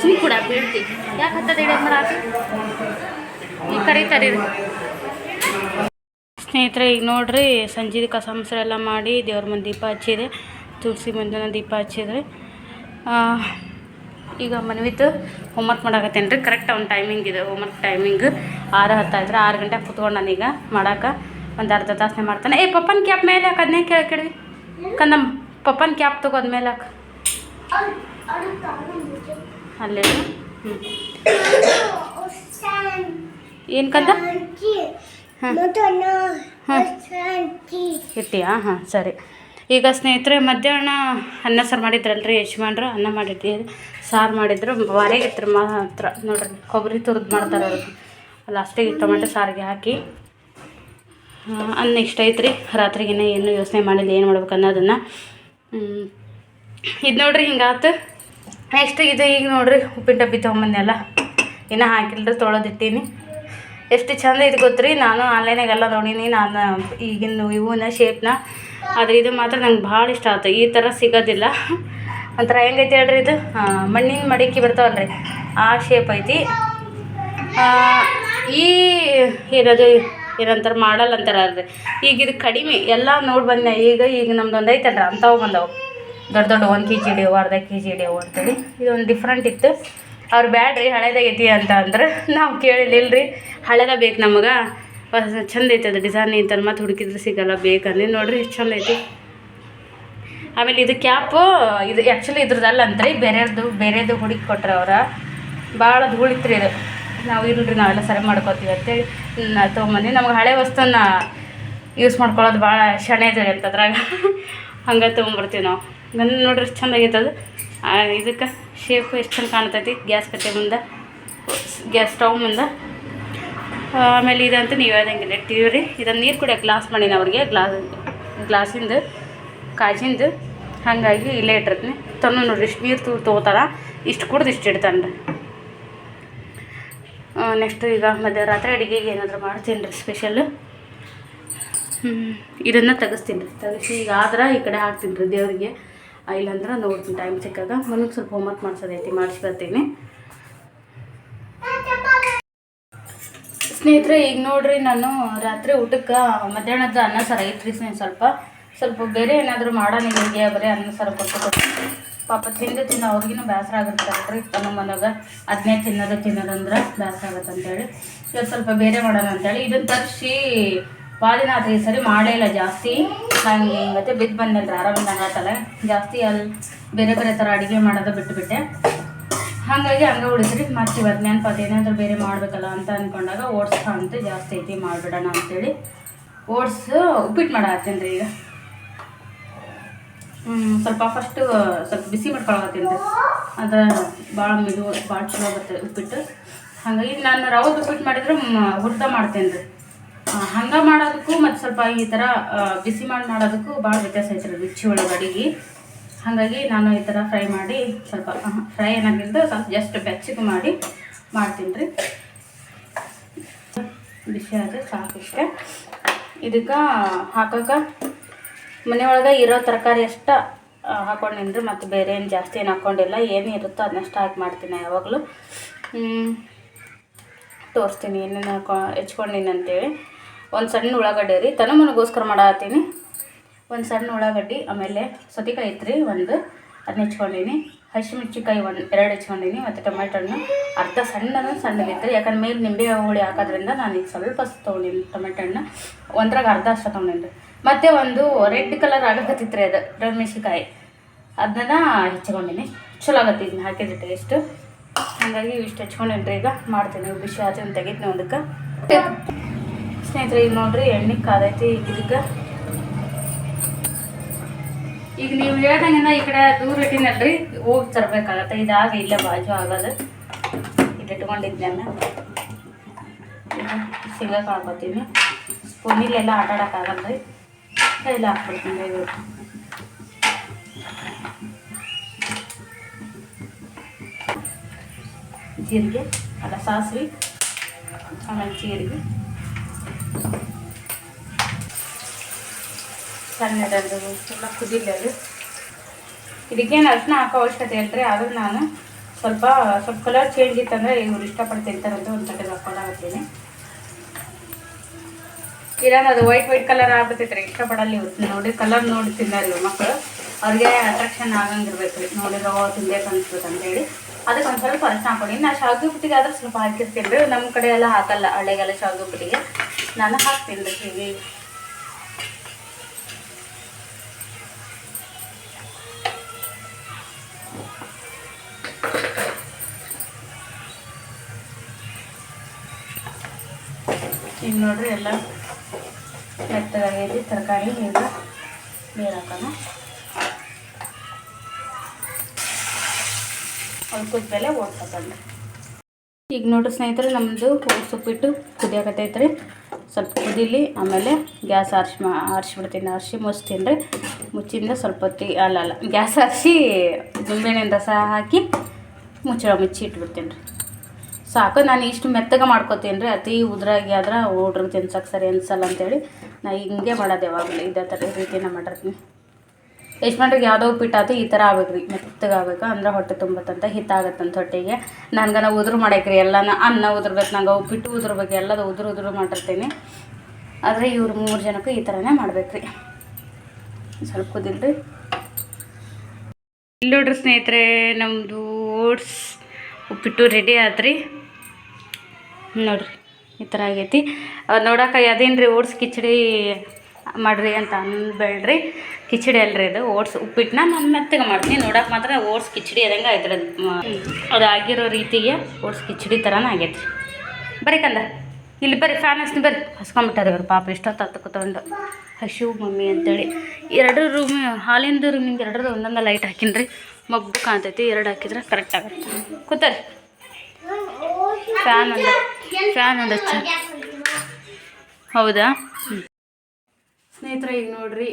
ಸುಮ್ಮ ಕೂಡ ಬೀಳ್ತಿ. ಯಾಕೆ ಈಗ ಕರೀತಾರೆ. ಸ್ನೇಹಿತರೆ, ಈಗ ನೋಡ್ರಿ ಸಂಜೆ ಕಸ ಎಲ್ಲ ಮಾಡಿ ದೇವ್ರ ಮುಂದೆ ದೀಪ ಹಚ್ಚಿದೆ. ತುಳಸಿ ಮುಂದೆ ದೀಪ ಹಚ್ಚಿದ್ರಿ. ಈಗ ಮನವಿತ್ತು ಹೋಮ್ವರ್ಕ್ ಮಾಡಾಕತ್ತೇನೆ ರೀ ಕರೆಕ್ಟ್ ಅವ್ನ ಟೈಮಿಂಗ್ ಇದೆ ಹೋಮ್ವರ್ಕ್ ಟೈಮಿಂಗ್ ಆರು ಹತ್ತಾಯ್ತು ಆರು ಗಂಟೆಗೆ ಕುತ್ಕೊಂಡು ನಾನೀಗ ಮಾಡಾಕ ಒಂದು ಅರ್ಧ ತಾಸನೇ ಮಾಡ್ತಾನೆ. ಏ, ಪಪ್ಪನ ಕ್ಯಾಪ್ ಮೇಲೆ ಹಾಕಿ ಅದನ್ನೇ ಕೇಳಿ ಕೇಳಿ ಕಂದಮ್ಮ ಪಪ್ಪನ ಕ್ಯಾಪ್ ತಗೋದ ಮೇಲೆ ಹಾಕ. ಅಲ್ಲೇ ಹ್ಞೂ ಏನು ಕಂದ? ಇಟ್ಟಿಯಾ? ಹಾಂ ಸರಿ. ಈಗ ಸ್ನೇಹಿತರೆ, ಮಧ್ಯಾಹ್ನ ಅನ್ನ ಸಾರು ಮಾಡಿದ್ರಲ್ರಿ, ಯಜಮಾನ್ರು, ಅನ್ನ ಮಾಡಿದ್ವಿ ಸಾರು ಮಾಡಿದ್ರು ಮಾ ಮಾತ್ರ ನೋಡ್ರಿ, ಕೊಬ್ಬರಿ ತುರಿದು ಮಾಡ್ತಾರೆ ಅವ್ರು. ಲಾಸ್ಟಿಗೆ ಟೊಮೆಟೊ ಸಾರಿಗೆ ಹಾಕಿ ಅನ್ನ ಇಷ್ಟ ಐತ್ರಿ ರಾತ್ರಿಗಿನ್ನ ಏನು ಯೋಚನೆ ಮಾಡಿಲ್ಲ, ಏನು ಮಾಡ್ಬೇಕು ಅನ್ನೋದನ್ನು. ಇದು ನೋಡ್ರಿ ಹಿಂಗಾತು. ನೆಕ್ಸ್ಟ್ ಇದು ಈಗ ನೋಡ್ರಿ, ಉಪ್ಪಿನ ಡಬ್ಬಿ ತೊಗೊಂಬಂದೆಲ್ಲ ಇನ್ನೂ ಹಾಕಿಲ್ರಿ, ತೊಳೆದಿಟ್ಟೀನಿ. ಎಷ್ಟು ಚಂದ ಇದು ಗೊತ್ತ್ರಿ, ನಾನು ಆನ್ಲೈನಾಗೆಲ್ಲ ನೋಡೀನಿ, ನಾನು ಈಗಿನ ಇವನ್ನ ಶೇಪ್ನ ಆದರೆ ಇದು ಮಾತ್ರ ನಂಗೆ ಭಾಳ ಇಷ್ಟ ಆಯ್ತು ಈ ಥರ ಸಿಗೋದಿಲ್ಲ. ಒಂಥರ ಹೆಂಗೈತಿ ಹೇಳ್ರಿ ಇದು? ಮಣ್ಣಿನ ಮಡಿಕೆ ರೀ ಆ ಶೇಪ್ ಐತಿ. ಈ ಏನದು, ಏನಂತಾರೆ ಮಾಡಲ್ಲ ಅಂತಾರಲ್ರಿ. ಈಗ ಇದು ಕಡಿಮೆ. ಎಲ್ಲ ನೋಡಿ ಬಂದೆ ಈಗ ಈಗ ನಮ್ದು ಒಂದು ಐತಲ್ರಿ. ಅಂಥವು ಬಂದವು. ದೊಡ್ಡ ದೊಡ್ಡ ಒಂದು ಕೆ ಜಿ ಹಿಡಿಯವು ಅರ್ಧ ಕೆ ಜಿ ಹಿಡಿಯವು ಅಂತೇಳಿ. ಇದೊಂದು ಡಿಫ್ರೆಂಟ್ ಇತ್ತು. ಅವ್ರು ಬ್ಯಾಡ್ರಿ, ಹಳೇದಾಗೈತಿ ಅಂತ ಅಂದ್ರೆ ನಾವು ಕೇಳಿಲ್ಲ ಹಳೇದ ಬೇಕು ನಮಗೆ. ಚಂದ ಐತೆ ಅದು ಡಿಸೈನ್ ಇಂತ ಮತ್ತು ಹುಡುಕಿದ್ರೆ ಸಿಗಲ್ಲ ಬೇಕಂದ್ರೆ ನೋಡ್ರಿ ಎಷ್ಟು ಚಂದ ಐತಿ. ಆಮೇಲೆ ಇದು ಕ್ಯಾಪು ಇದು ಆ್ಯಕ್ಚುಲಿ ಇದ್ರದ್ದಲ್ಲ ಅಂತ್ರಿ ಬೇರೆಯವ್ರದ್ದು ಬೇರೆದು ಹುಡುಕಿ ಕೊಟ್ರೆ ಅವ್ರ. ಭಾಳ ಧೂಳಿತ್ರಿ ಇದು. ನಾವು ಇಲ್ರಿ, ನಾವೆಲ್ಲ ಸರಿ ಮಾಡ್ಕೋತೀವಿ ಅಂತೇಳಿ. ತೊಗೊಂಬಂದು ನಮ್ಗೆ ಹಳೆ ವಸ್ತುನ ಯೂಸ್ ಮಾಡ್ಕೊಳ್ಳೋದು ಭಾಳ ಶಣೆ ಇದೆ ಅಂತ ಅದ್ರಾಗ ಹಂಗೆ ತೊಗೊಂಬರ್ತೀವಿ ನಾವು. ಗಂಧ ನೋಡ್ರಿ ಚಂದ ಆಗೈತೆ ಅದು. ಇದಕ್ಕೆ ಶೇಪ್ ಎಷ್ಟು ಚಂದ ಕಾಣ್ತೈತಿ. ಗ್ಯಾಸ್ ಕತ್ತೆ ಮುಂದೆ ಗ್ಯಾಸ್ ಸ್ಟವ್ ಮುಂದೆ. ಆಮೇಲೆ ಇದಂತೂ ನೀವು ಹೇಳ್ದಂಗಿಲ್ಲ ರೀ ಇದನ್ನು ನೀರು ಕುಡಿಯೋ ಗ್ಲಾಸ್ ಮಾಡೀನಿ ಅವ್ರಿಗೆ. ಗ್ಲಾಸ್ ಗ್ಲಾಸಿಂದು, ಕಾಜಿಂದು. ಹಾಗಾಗಿ ಇಲ್ಲೇ ಇಟ್ಟಿರ್ತೀನಿ. ತನ್ನ ನೋಡ್ರಿ, ಇಷ್ಟು ನೀರು ತೂ ತೊಗೋತಾರ. ಇಷ್ಟು ಕುಡ್ದು ಇಷ್ಟು ಇಡ್ತಾನೆ ರೀ ನೆಕ್ಸ್ಟ್ ಈಗ ಮಧ್ಯರಾತ್ರಿ ಅಡುಗೆಗೆ ಏನಾದರೂ ಮಾಡ್ತೀನಿ ರೀ ಸ್ಪೆಷಲ್ ಇದನ್ನು ತೆಗಿಸ್ತೀನಿ. ರೀ ತೆಗಿಸಿ ಈಗ ಆದ್ರೆ ಈ ಕಡೆ ಹಾಕ್ತೀನಿ ರೀ ದೇವರಿಗೆ. ಇಲ್ಲಾಂದ್ರೆ ನೋಡ್ತೀನಿ ಟೈಮ್ ಸಿಕ್ಕಾಗ ಮನೆಗೆ ಸ್ವಲ್ಪ ಹೋಮ್ವರ್ಕ್ ಮಾಡಿಸೋದೈತಿ, ಮಾಡಿಸಿ ಬರ್ತೀನಿ. ಸ್ನೇಹಿತರೆ, ಈಗ ನೋಡ್ರಿ ನಾನು ರಾತ್ರಿ ಊಟಕ್ಕೆ ಮಧ್ಯಾಹ್ನದ ಅನ್ನ ಸರ್ ಐತ್ರಿ ಸ್ನೇಹಿತ ಸ್ವಲ್ಪ. ಸ್ವಲ್ಪ ಬೇರೆ ಏನಾದರೂ ಮಾಡೋಣ ಹೀಗೆ ಬರೀ ಅನ್ನ ಸಾರು ಕೊಟ್ಟು ಪಾಪ ತಿಂದು ತಿಂದು ಅವ್ರಿಗಿನೂ ಬೇಸರ ಆಗುತ್ತಲ್ರಿ ತಮ್ಮ ಮನೆಯಾಗ. ಅದನ್ನೇ ತಿನ್ನೋದು ತಿನ್ನೋದಂದ್ರೆ ಬೇಸರ ಆಗುತ್ತೆ ಅಂತೇಳಿ. ಇವತ್ತು ಸ್ವಲ್ಪ ಬೇರೆ ಮಾಡೋಣ ಅಂತೇಳಿ. ಇದನ್ನು ತರಿಸಿ ಭಾಳ ಆತ್ರಿ, ಈ ಸರಿ ಮಾಡೇ ಇಲ್ಲ ಜಾಸ್ತಿ. ನಾನು ಮತ್ತೆ ಬಿದ್ದು ಬಂದಲ್ರಿ, ಆರಾಮಿಂದ ಆತಲ್ಲ ಜಾಸ್ತಿ ಅಲ್ಲಿ ಬೇರೆ ಬೇರೆ ಥರ ಅಡುಗೆ ಮಾಡೋದು ಬಿಟ್ಟುಬಿಟ್ಟೆ ಹಾಗಾಗಿ ಹಂಗೆ ಉಳಿದ್ರಿ ಮತ್ತೆ ಇವತ್ತು ಪದ ಏನಾದರೂ ಬೇರೆ ಮಾಡಬೇಕಲ್ಲ ಅಂತ ಅಂದ್ಕೊಂಡಾಗ ಓಟ್ಸ್ ಅಂತ ಜಾಸ್ತಿ ಐತಿ, ಮಾಡಿಬಿಡೋಣ ಅಂತೇಳಿ. ಓಟ್ಸ್ ಉಪ್ಪಿಟ್ಟು ರೀ ಈಗ. ಸ್ವಲ್ಪ ಫಸ್ಟು ಸ್ವಲ್ಪ ಬಿಸಿ ಮಾಡ್ಕೊಳಕತ್ತೀನಿ ರೀ. ಅದು ಭಾಳ ಮಿದು ಭಾಳ ಚಲೋ ಆಗುತ್ತೆ ಉಪ್ಪಿಟ್ಟು. ಹಾಗಾಗಿ ನಾನು ರವೆ ಉಪ್ಪಿಟ್ಟು ಮಾಡಿದ್ರೆ ಹುರ್ದ ಮಾಡ್ತೇನೆ ರೀ. ಹಂಗೆ ಮಾಡೋದಕ್ಕೂ ಮತ್ತು ಸ್ವಲ್ಪ ಈ ಥರ ಬಿಸಿ ಮಾಡಿ ಮಾಡೋದಕ್ಕೂ ಭಾಳ ವ್ಯತ್ಯಾಸ ಐತೆ ರೀ ರುಚಿ ಒಳಗೆ ಅಡುಗೆ. ಹಾಗಾಗಿ ನಾನು ಈ ಥರ ಫ್ರೈ ಮಾಡಿ ಸ್ವಲ್ಪ ಫ್ರೈ ಏನಾಗಿಂದ ಸ್ವಲ್ಪ ಜಸ್ಟ್ ಬೆಚ್ಚಗೆ ಮಾಡಿ ಮಾಡ್ತೀನಿ ರೀ. ಬಿಸಿ ಆದರೆ ಸಾಕು ಇಷ್ಟೇ. ಇದಕ್ಕೆ ಹಾಕೋಕೆ ಮನೆಯೊಳಗೆ ಇರೋ ತರಕಾರಿ ಅಷ್ಟ ಹಾಕೊಂಡಿನ್ರಿ ರೀ ಮತ್ತು ಬೇರೆ ಏನು ಜಾಸ್ತಿ ಏನು ಹಾಕ್ಕೊಂಡಿಲ್ಲ ಏನು ಇರುತ್ತೋ ಅದನ್ನಷ್ಟು ಹಾಕಿ ಮಾಡ್ತೀನಿ ಯಾವಾಗಲೂ. ತೋರಿಸ್ತೀನಿ ಏನೇನು ಹಾಕೊ ಹೆಚ್ಕೊಂಡಿನಿ ಅಂತೇಳಿ. ಒಂದು ಸಣ್ಣ ಉಳ್ಳಾಗಡ್ಡೆ ರೀ. ತನಮನಗೋಸ್ಕರ ಮಾಡತ್ತೀನಿ. ಒಂದು ಸಣ್ಣ ಉಳ್ಳಾಗಡ್ಡಿ, ಆಮೇಲೆ ಸೌತೆಕಾಯಿ ಐತ್ರಿ ಒಂದು. ಅದನ್ನ ಹೆಚ್ಕೊಂಡೀನಿ. ಹಸಿಮೆಣ್ಸಿಕಾಯಿ ಒಂದು, ಎರಡು ಹೆಚ್ಕೊಂಡಿನಿ. ಮತ್ತು ಟೊಮೆಟೊನ ಅರ್ಧ ಸಣ್ಣನೂ ಸಣ್ಣಗಿತ್ತು ಯಾಕಂದ್ರೆ ಮೇಲೆ ನಿಂಬೆ ಹುಳಿ ಹಾಕೋದ್ರಿಂದ ನಾನು ಈಗ ಸ್ವಲ್ಪ ತೊಗೊಂಡಿನಿ ಟೊಮೆಟೊ ಹಣ್ಣು. ಒಂದ್ರಾಗ ಅರ್ಧ ಅಷ್ಟು ತೊಗೊಂಡಿನಿ. ಮತ್ತು ಒಂದು ರೆಡ್ ಕಲರ್ ಆಗಕತ್ತಿತ್ರಿ ಅದು ಮೆಣಸಿಕಾಯಿ ಅದನ್ನ ಹೆಚ್ಕೊಂಡಿನಿ ಚಲೋ ಆಗತ್ತೆ ಇದನ್ನ ಹಾಕಿದ್ರೆ ಟೇಸ್ಟು ಹಾಗಾಗಿ ಇಷ್ಟು ಹಚ್ಕೊಂಡಿನಿ ರೀ ಈಗ. ಮಾಡ್ತೀನಿ. ಬಿಸಿ ಆಚೆ ತೆಗಿತೀನಿ ಒಂದಕ್ಕೆ. ಸ್ನೇಹಿತರೆ, ಈಗ ನೋಡ್ರಿ ಎಣ್ಣೆ ಕಾದೈತಿ ಈಗ ಇದಕ್ಕೆ ಈಗ ನೀವು ಹೇಳ್ದಂಗೆ ಈ ಕಡೆ ದೂರ ಇಟ್ಟಿನಲ್ರಿ. ಹೋಗಿ ತರಬೇಕಾಗತ್ತೆ. ಇದಾಗ ಇಲ್ಲ, ಬಾಜು ಆಗೋದು ಇದು ಇಟ್ಕೊಂಡಿದ್ದೆ ಸಿಗಕ್ಕೆ ಹಾಕೋತೀನಿ ಸ್ಪೂನಿಲೆಲ್ಲ ಆಟ ಆಡೋಕ್ಕಾಗಲ್ಲ ರೀ ಕೈಲಿ ಹಾಕ್ಬಿಡ್ತೀನಿ ಇದು ಜೀರಿಗೆ, ಅಲ್ಲ ಸಾಸಿವೆ, ಆಮೇಲೆ ಜೀರಿಗೆ. ಸಣ್ಣದಂದು ತುಂಬ ಕುದಿಲ್ಲ ಅದು. ಇದಕ್ಕೇನು ಅರ್ಶಿನ ಹಾಕೋ ಅವಶ್ಯಕತೆ ಇಲ್ಲರಿ ಆದರೂ ನಾನು ಸ್ವಲ್ಪ ಸ್ವಲ್ಪ ಕಲರ್ ಚೇಂಜ್ ಇತ್ತಂದ್ರೆ ಇವ್ರು ಇಷ್ಟಪಟ್ಟು ತಿಂತಾರಂತ ಒಂದು ಇಲ್ಲ ಅದು ವೈಟ್ ವೈಟ್ ಕಲರ್ ಆಗ್ಬಿಟ್ಟೈತ್ರಿ. ಇಷ್ಟಪಡಲ್ಲ ಇವತ್ತು ನೋಡಿ ಕಲರ್ ನೋಡಿ ತಿನ್ನಲ್ಲ ಮಕ್ಕಳು ಅವ್ರಿಗೆ ಅಟ್ರಾಕ್ಷನ್ ಆಗಂಗಿರ್ಬೇಕು ರೀ ನೋಡಿದ್ರೆ ಓ ತಿನ್ಬೇಕು ಅನ್ಸ್ಬೇಕು ಅಂತೇಳಿ ಅದಕ್ಕೆ ಒಂದು ಸ್ವಲ್ಪ ಅರ್ಶಿನ ಹಾಕೊಂಡು ನಾ ಶಾವಿಗೆ ಪುಟ್ಟಿಗೆ ಆದ್ರೆ ಸ್ವಲ್ಪ ಹಾಕಿರ್ತೀನಿ ರೀ. ನಮ್ಮ ಕಡೆ ಎಲ್ಲ ಹಾಕಲ್ಲ ಹಳ್ಳಿಗೆಲ್ಲ ಶಾವಿಗೆ ಪುಟ್ಟಿಗೆ. ನಾನು ಹಾಕ್ತೀನಿ ರೀ ಹೀಗೆ ಈಗ ನೋಡ್ರಿ ಎಲ್ಲ ಮೆತ್ತಗಾಗೈತಿ ತರಕಾರಿ ಈಗ ನೀರು ಹಾಕೋಣ. ಅದು ಕುದ್ಮೇಲೆ ಓಡ್ಸೋಕಂದ್ರೆ ಈಗ ನೋಡ್ರಿ ಸ್ನೇಹಿತರೆ ನಮ್ಮದು ಸೊಪ್ಪಿಟ್ಟು ಕುದಿಯಾಕತ್ತೈತೆ ರೀ ಸ್ವಲ್ಪ ಕುದೀಲಿ, ಆಮೇಲೆ ಗ್ಯಾಸ್ ಆರಿಸಿ ಮಾ ಆರಿಸ್ಬಿಡ್ತೀನಿ ಆರಿಸಿ ಮುಚ್ತೀನಿ ರೀ. ಮುಚ್ಚಿಂದ ಸ್ವಲ್ಪ ಹೊತ್ತಿಗೆ ಅಲ್ಲ ಅಲ್ಲ, ಗ್ಯಾಸ್ ಆರಿಸಿ ನಿಂಬೆಹಣ್ಣಿನ ರಸ ಹಾಕಿ ಮುಚ್ಚಳ ಮುಚ್ಚಿ ಇಟ್ಬಿಡ್ತೀನಿ ರೀ. ಸಾಕು, ನಾನು ಇಷ್ಟು ಮೆತ್ತಗೆ ಮಾಡ್ಕೊತೀನಿ ರೀ. ಅತಿ ಉದ್ರಾಗಿ ಆದ್ರೆ ಹುಡ್ರಿಗೆ ತಿನ್ಸಕ್ಕೆ ಸರಿ ಅನ್ಸಲ್ಲ ಅಂತೇಳಿ ನಾ ಹಿಂಗೆ ಮಾಡೋದು ಯಾವಾಗಲೂ. ಇದೇ ಥರ ರೀತಿನ ಮಾಡಿರ್ತೀನಿ. ಎಷ್ಟು ಮಾಡ್ರಿಗೆ ಯಾವುದೋ ಉಪ್ಪಿಟ್ಟು ಆತು, ಈ ಥರ ಆಗ್ಬೇಕು ರೀ. ಮೆತ್ತಗೆ ಆಗ್ಬೇಕು, ಅಂದ್ರೆ ಹೊಟ್ಟೆ ತುಂಬತ್ತಂತ ಹಿತ್ತಾಗತ್ತಂತ ಹೊಟ್ಟೆಗೆ. ನನ್ಗೆ ಉದುರು ಮಾಡಕ್ಕೆ ರೀ ಎಲ್ಲನ ಅನ್ನ ಉದುರ್ಬೇಕು, ನಂಗೆ ಉಪ್ಪಿಟ್ಟು ಉದುರ್ಬೇಕು, ಎಲ್ಲದು ಉದುರು ಉದುರು ಮಾಡಿರ್ತೀನಿ. ಆದರೆ ಇವ್ರು ಮೂರು ಜನಕ್ಕೂ ಈ ಥರನೇ ಮಾಡ್ಬೇಕು ರೀ. ಸ್ವಲ್ಪ ಕುದಿಲ್ರಿ. ಇಲ್ಲಿ ನೋಡ್ರಿ ಸ್ನೇಹಿತರೆ ನಮ್ಮದು ಓಟ್ಸ್ ಉಪ್ಪಿಟ್ಟು ರೆಡಿ ಆತ್ರಿ. ನೋಡ್ರಿ, ಈ ಥರ ಆಗೈತಿ. ನೋಡಕ್ಕೆ ಅದೇನು ರೀ ಓಟ್ಸ್ ಕಿಚಡಿ ಮಾಡಿರಿ ಅಂತ ಅನ್ಬೇಡ್ರಿ ಕಿಚಡಿ ಅಲ್ರಿ ಅದು, ಓಟ್ಸ್ ಉಪ್ಪಿಟ್ಟನ್ನ ನಾನು ಮೆತ್ತಗೆ ಮಾಡ್ತೀನಿ. ನೋಡೋಕೆ ಮಾತ್ರ ಓಟ್ಸ್ ಕಿಚಡಿ ಅದಂಗೆ ಆಯ್ತು ಅದು. ಆಗಿರೋ ರೀತಿಗೆ ಓಟ್ಸ್ ಕಿಚಡಿ ಥರನೇ ಆಗೈತಿ ಬರ್ರಿ ಕಂದ, ಇಲ್ಲಿ ಬರ್ರಿ, ಫ್ಯಾನ್ ಹಚ್ತೀನಿ ಬರ್ರಿ. ಹಸ್ಕೊಂಬಿಟ್ಟಾರೆ ಇವ್ರು ಪಾಪ, ಎಷ್ಟೊತ್ತು ಹತ್ತು ಕೂತ್ಕೊಂಡು. ಹಶು ಮಮ್ಮಿ ಅಂತೇಳಿ. ಎರಡು ರೂಮ್, ಹಾಲಿಂದು ರೂಮಿಂದ ಎರಡರೂ ಒಂದೊಂದು ಲೈಟ್ ಹಾಕಿನ್ರಿ. ಮಬ್ಬು ಕಾಣ್ತೈತಿ, ಎರಡು ಹಾಕಿದ್ರೆ ಕರೆಕ್ಟ್ ಆಗುತ್ತೆ. ಕೂತಾರಿ ಫ್ಯಾನ್ ಒಂದು ಫ್ಯಾನ್ ಒಂದು ಹೌದಾ? ಸ್ನೇಹಿತರೆ, ಈಗ ನೋಡ್ರಿ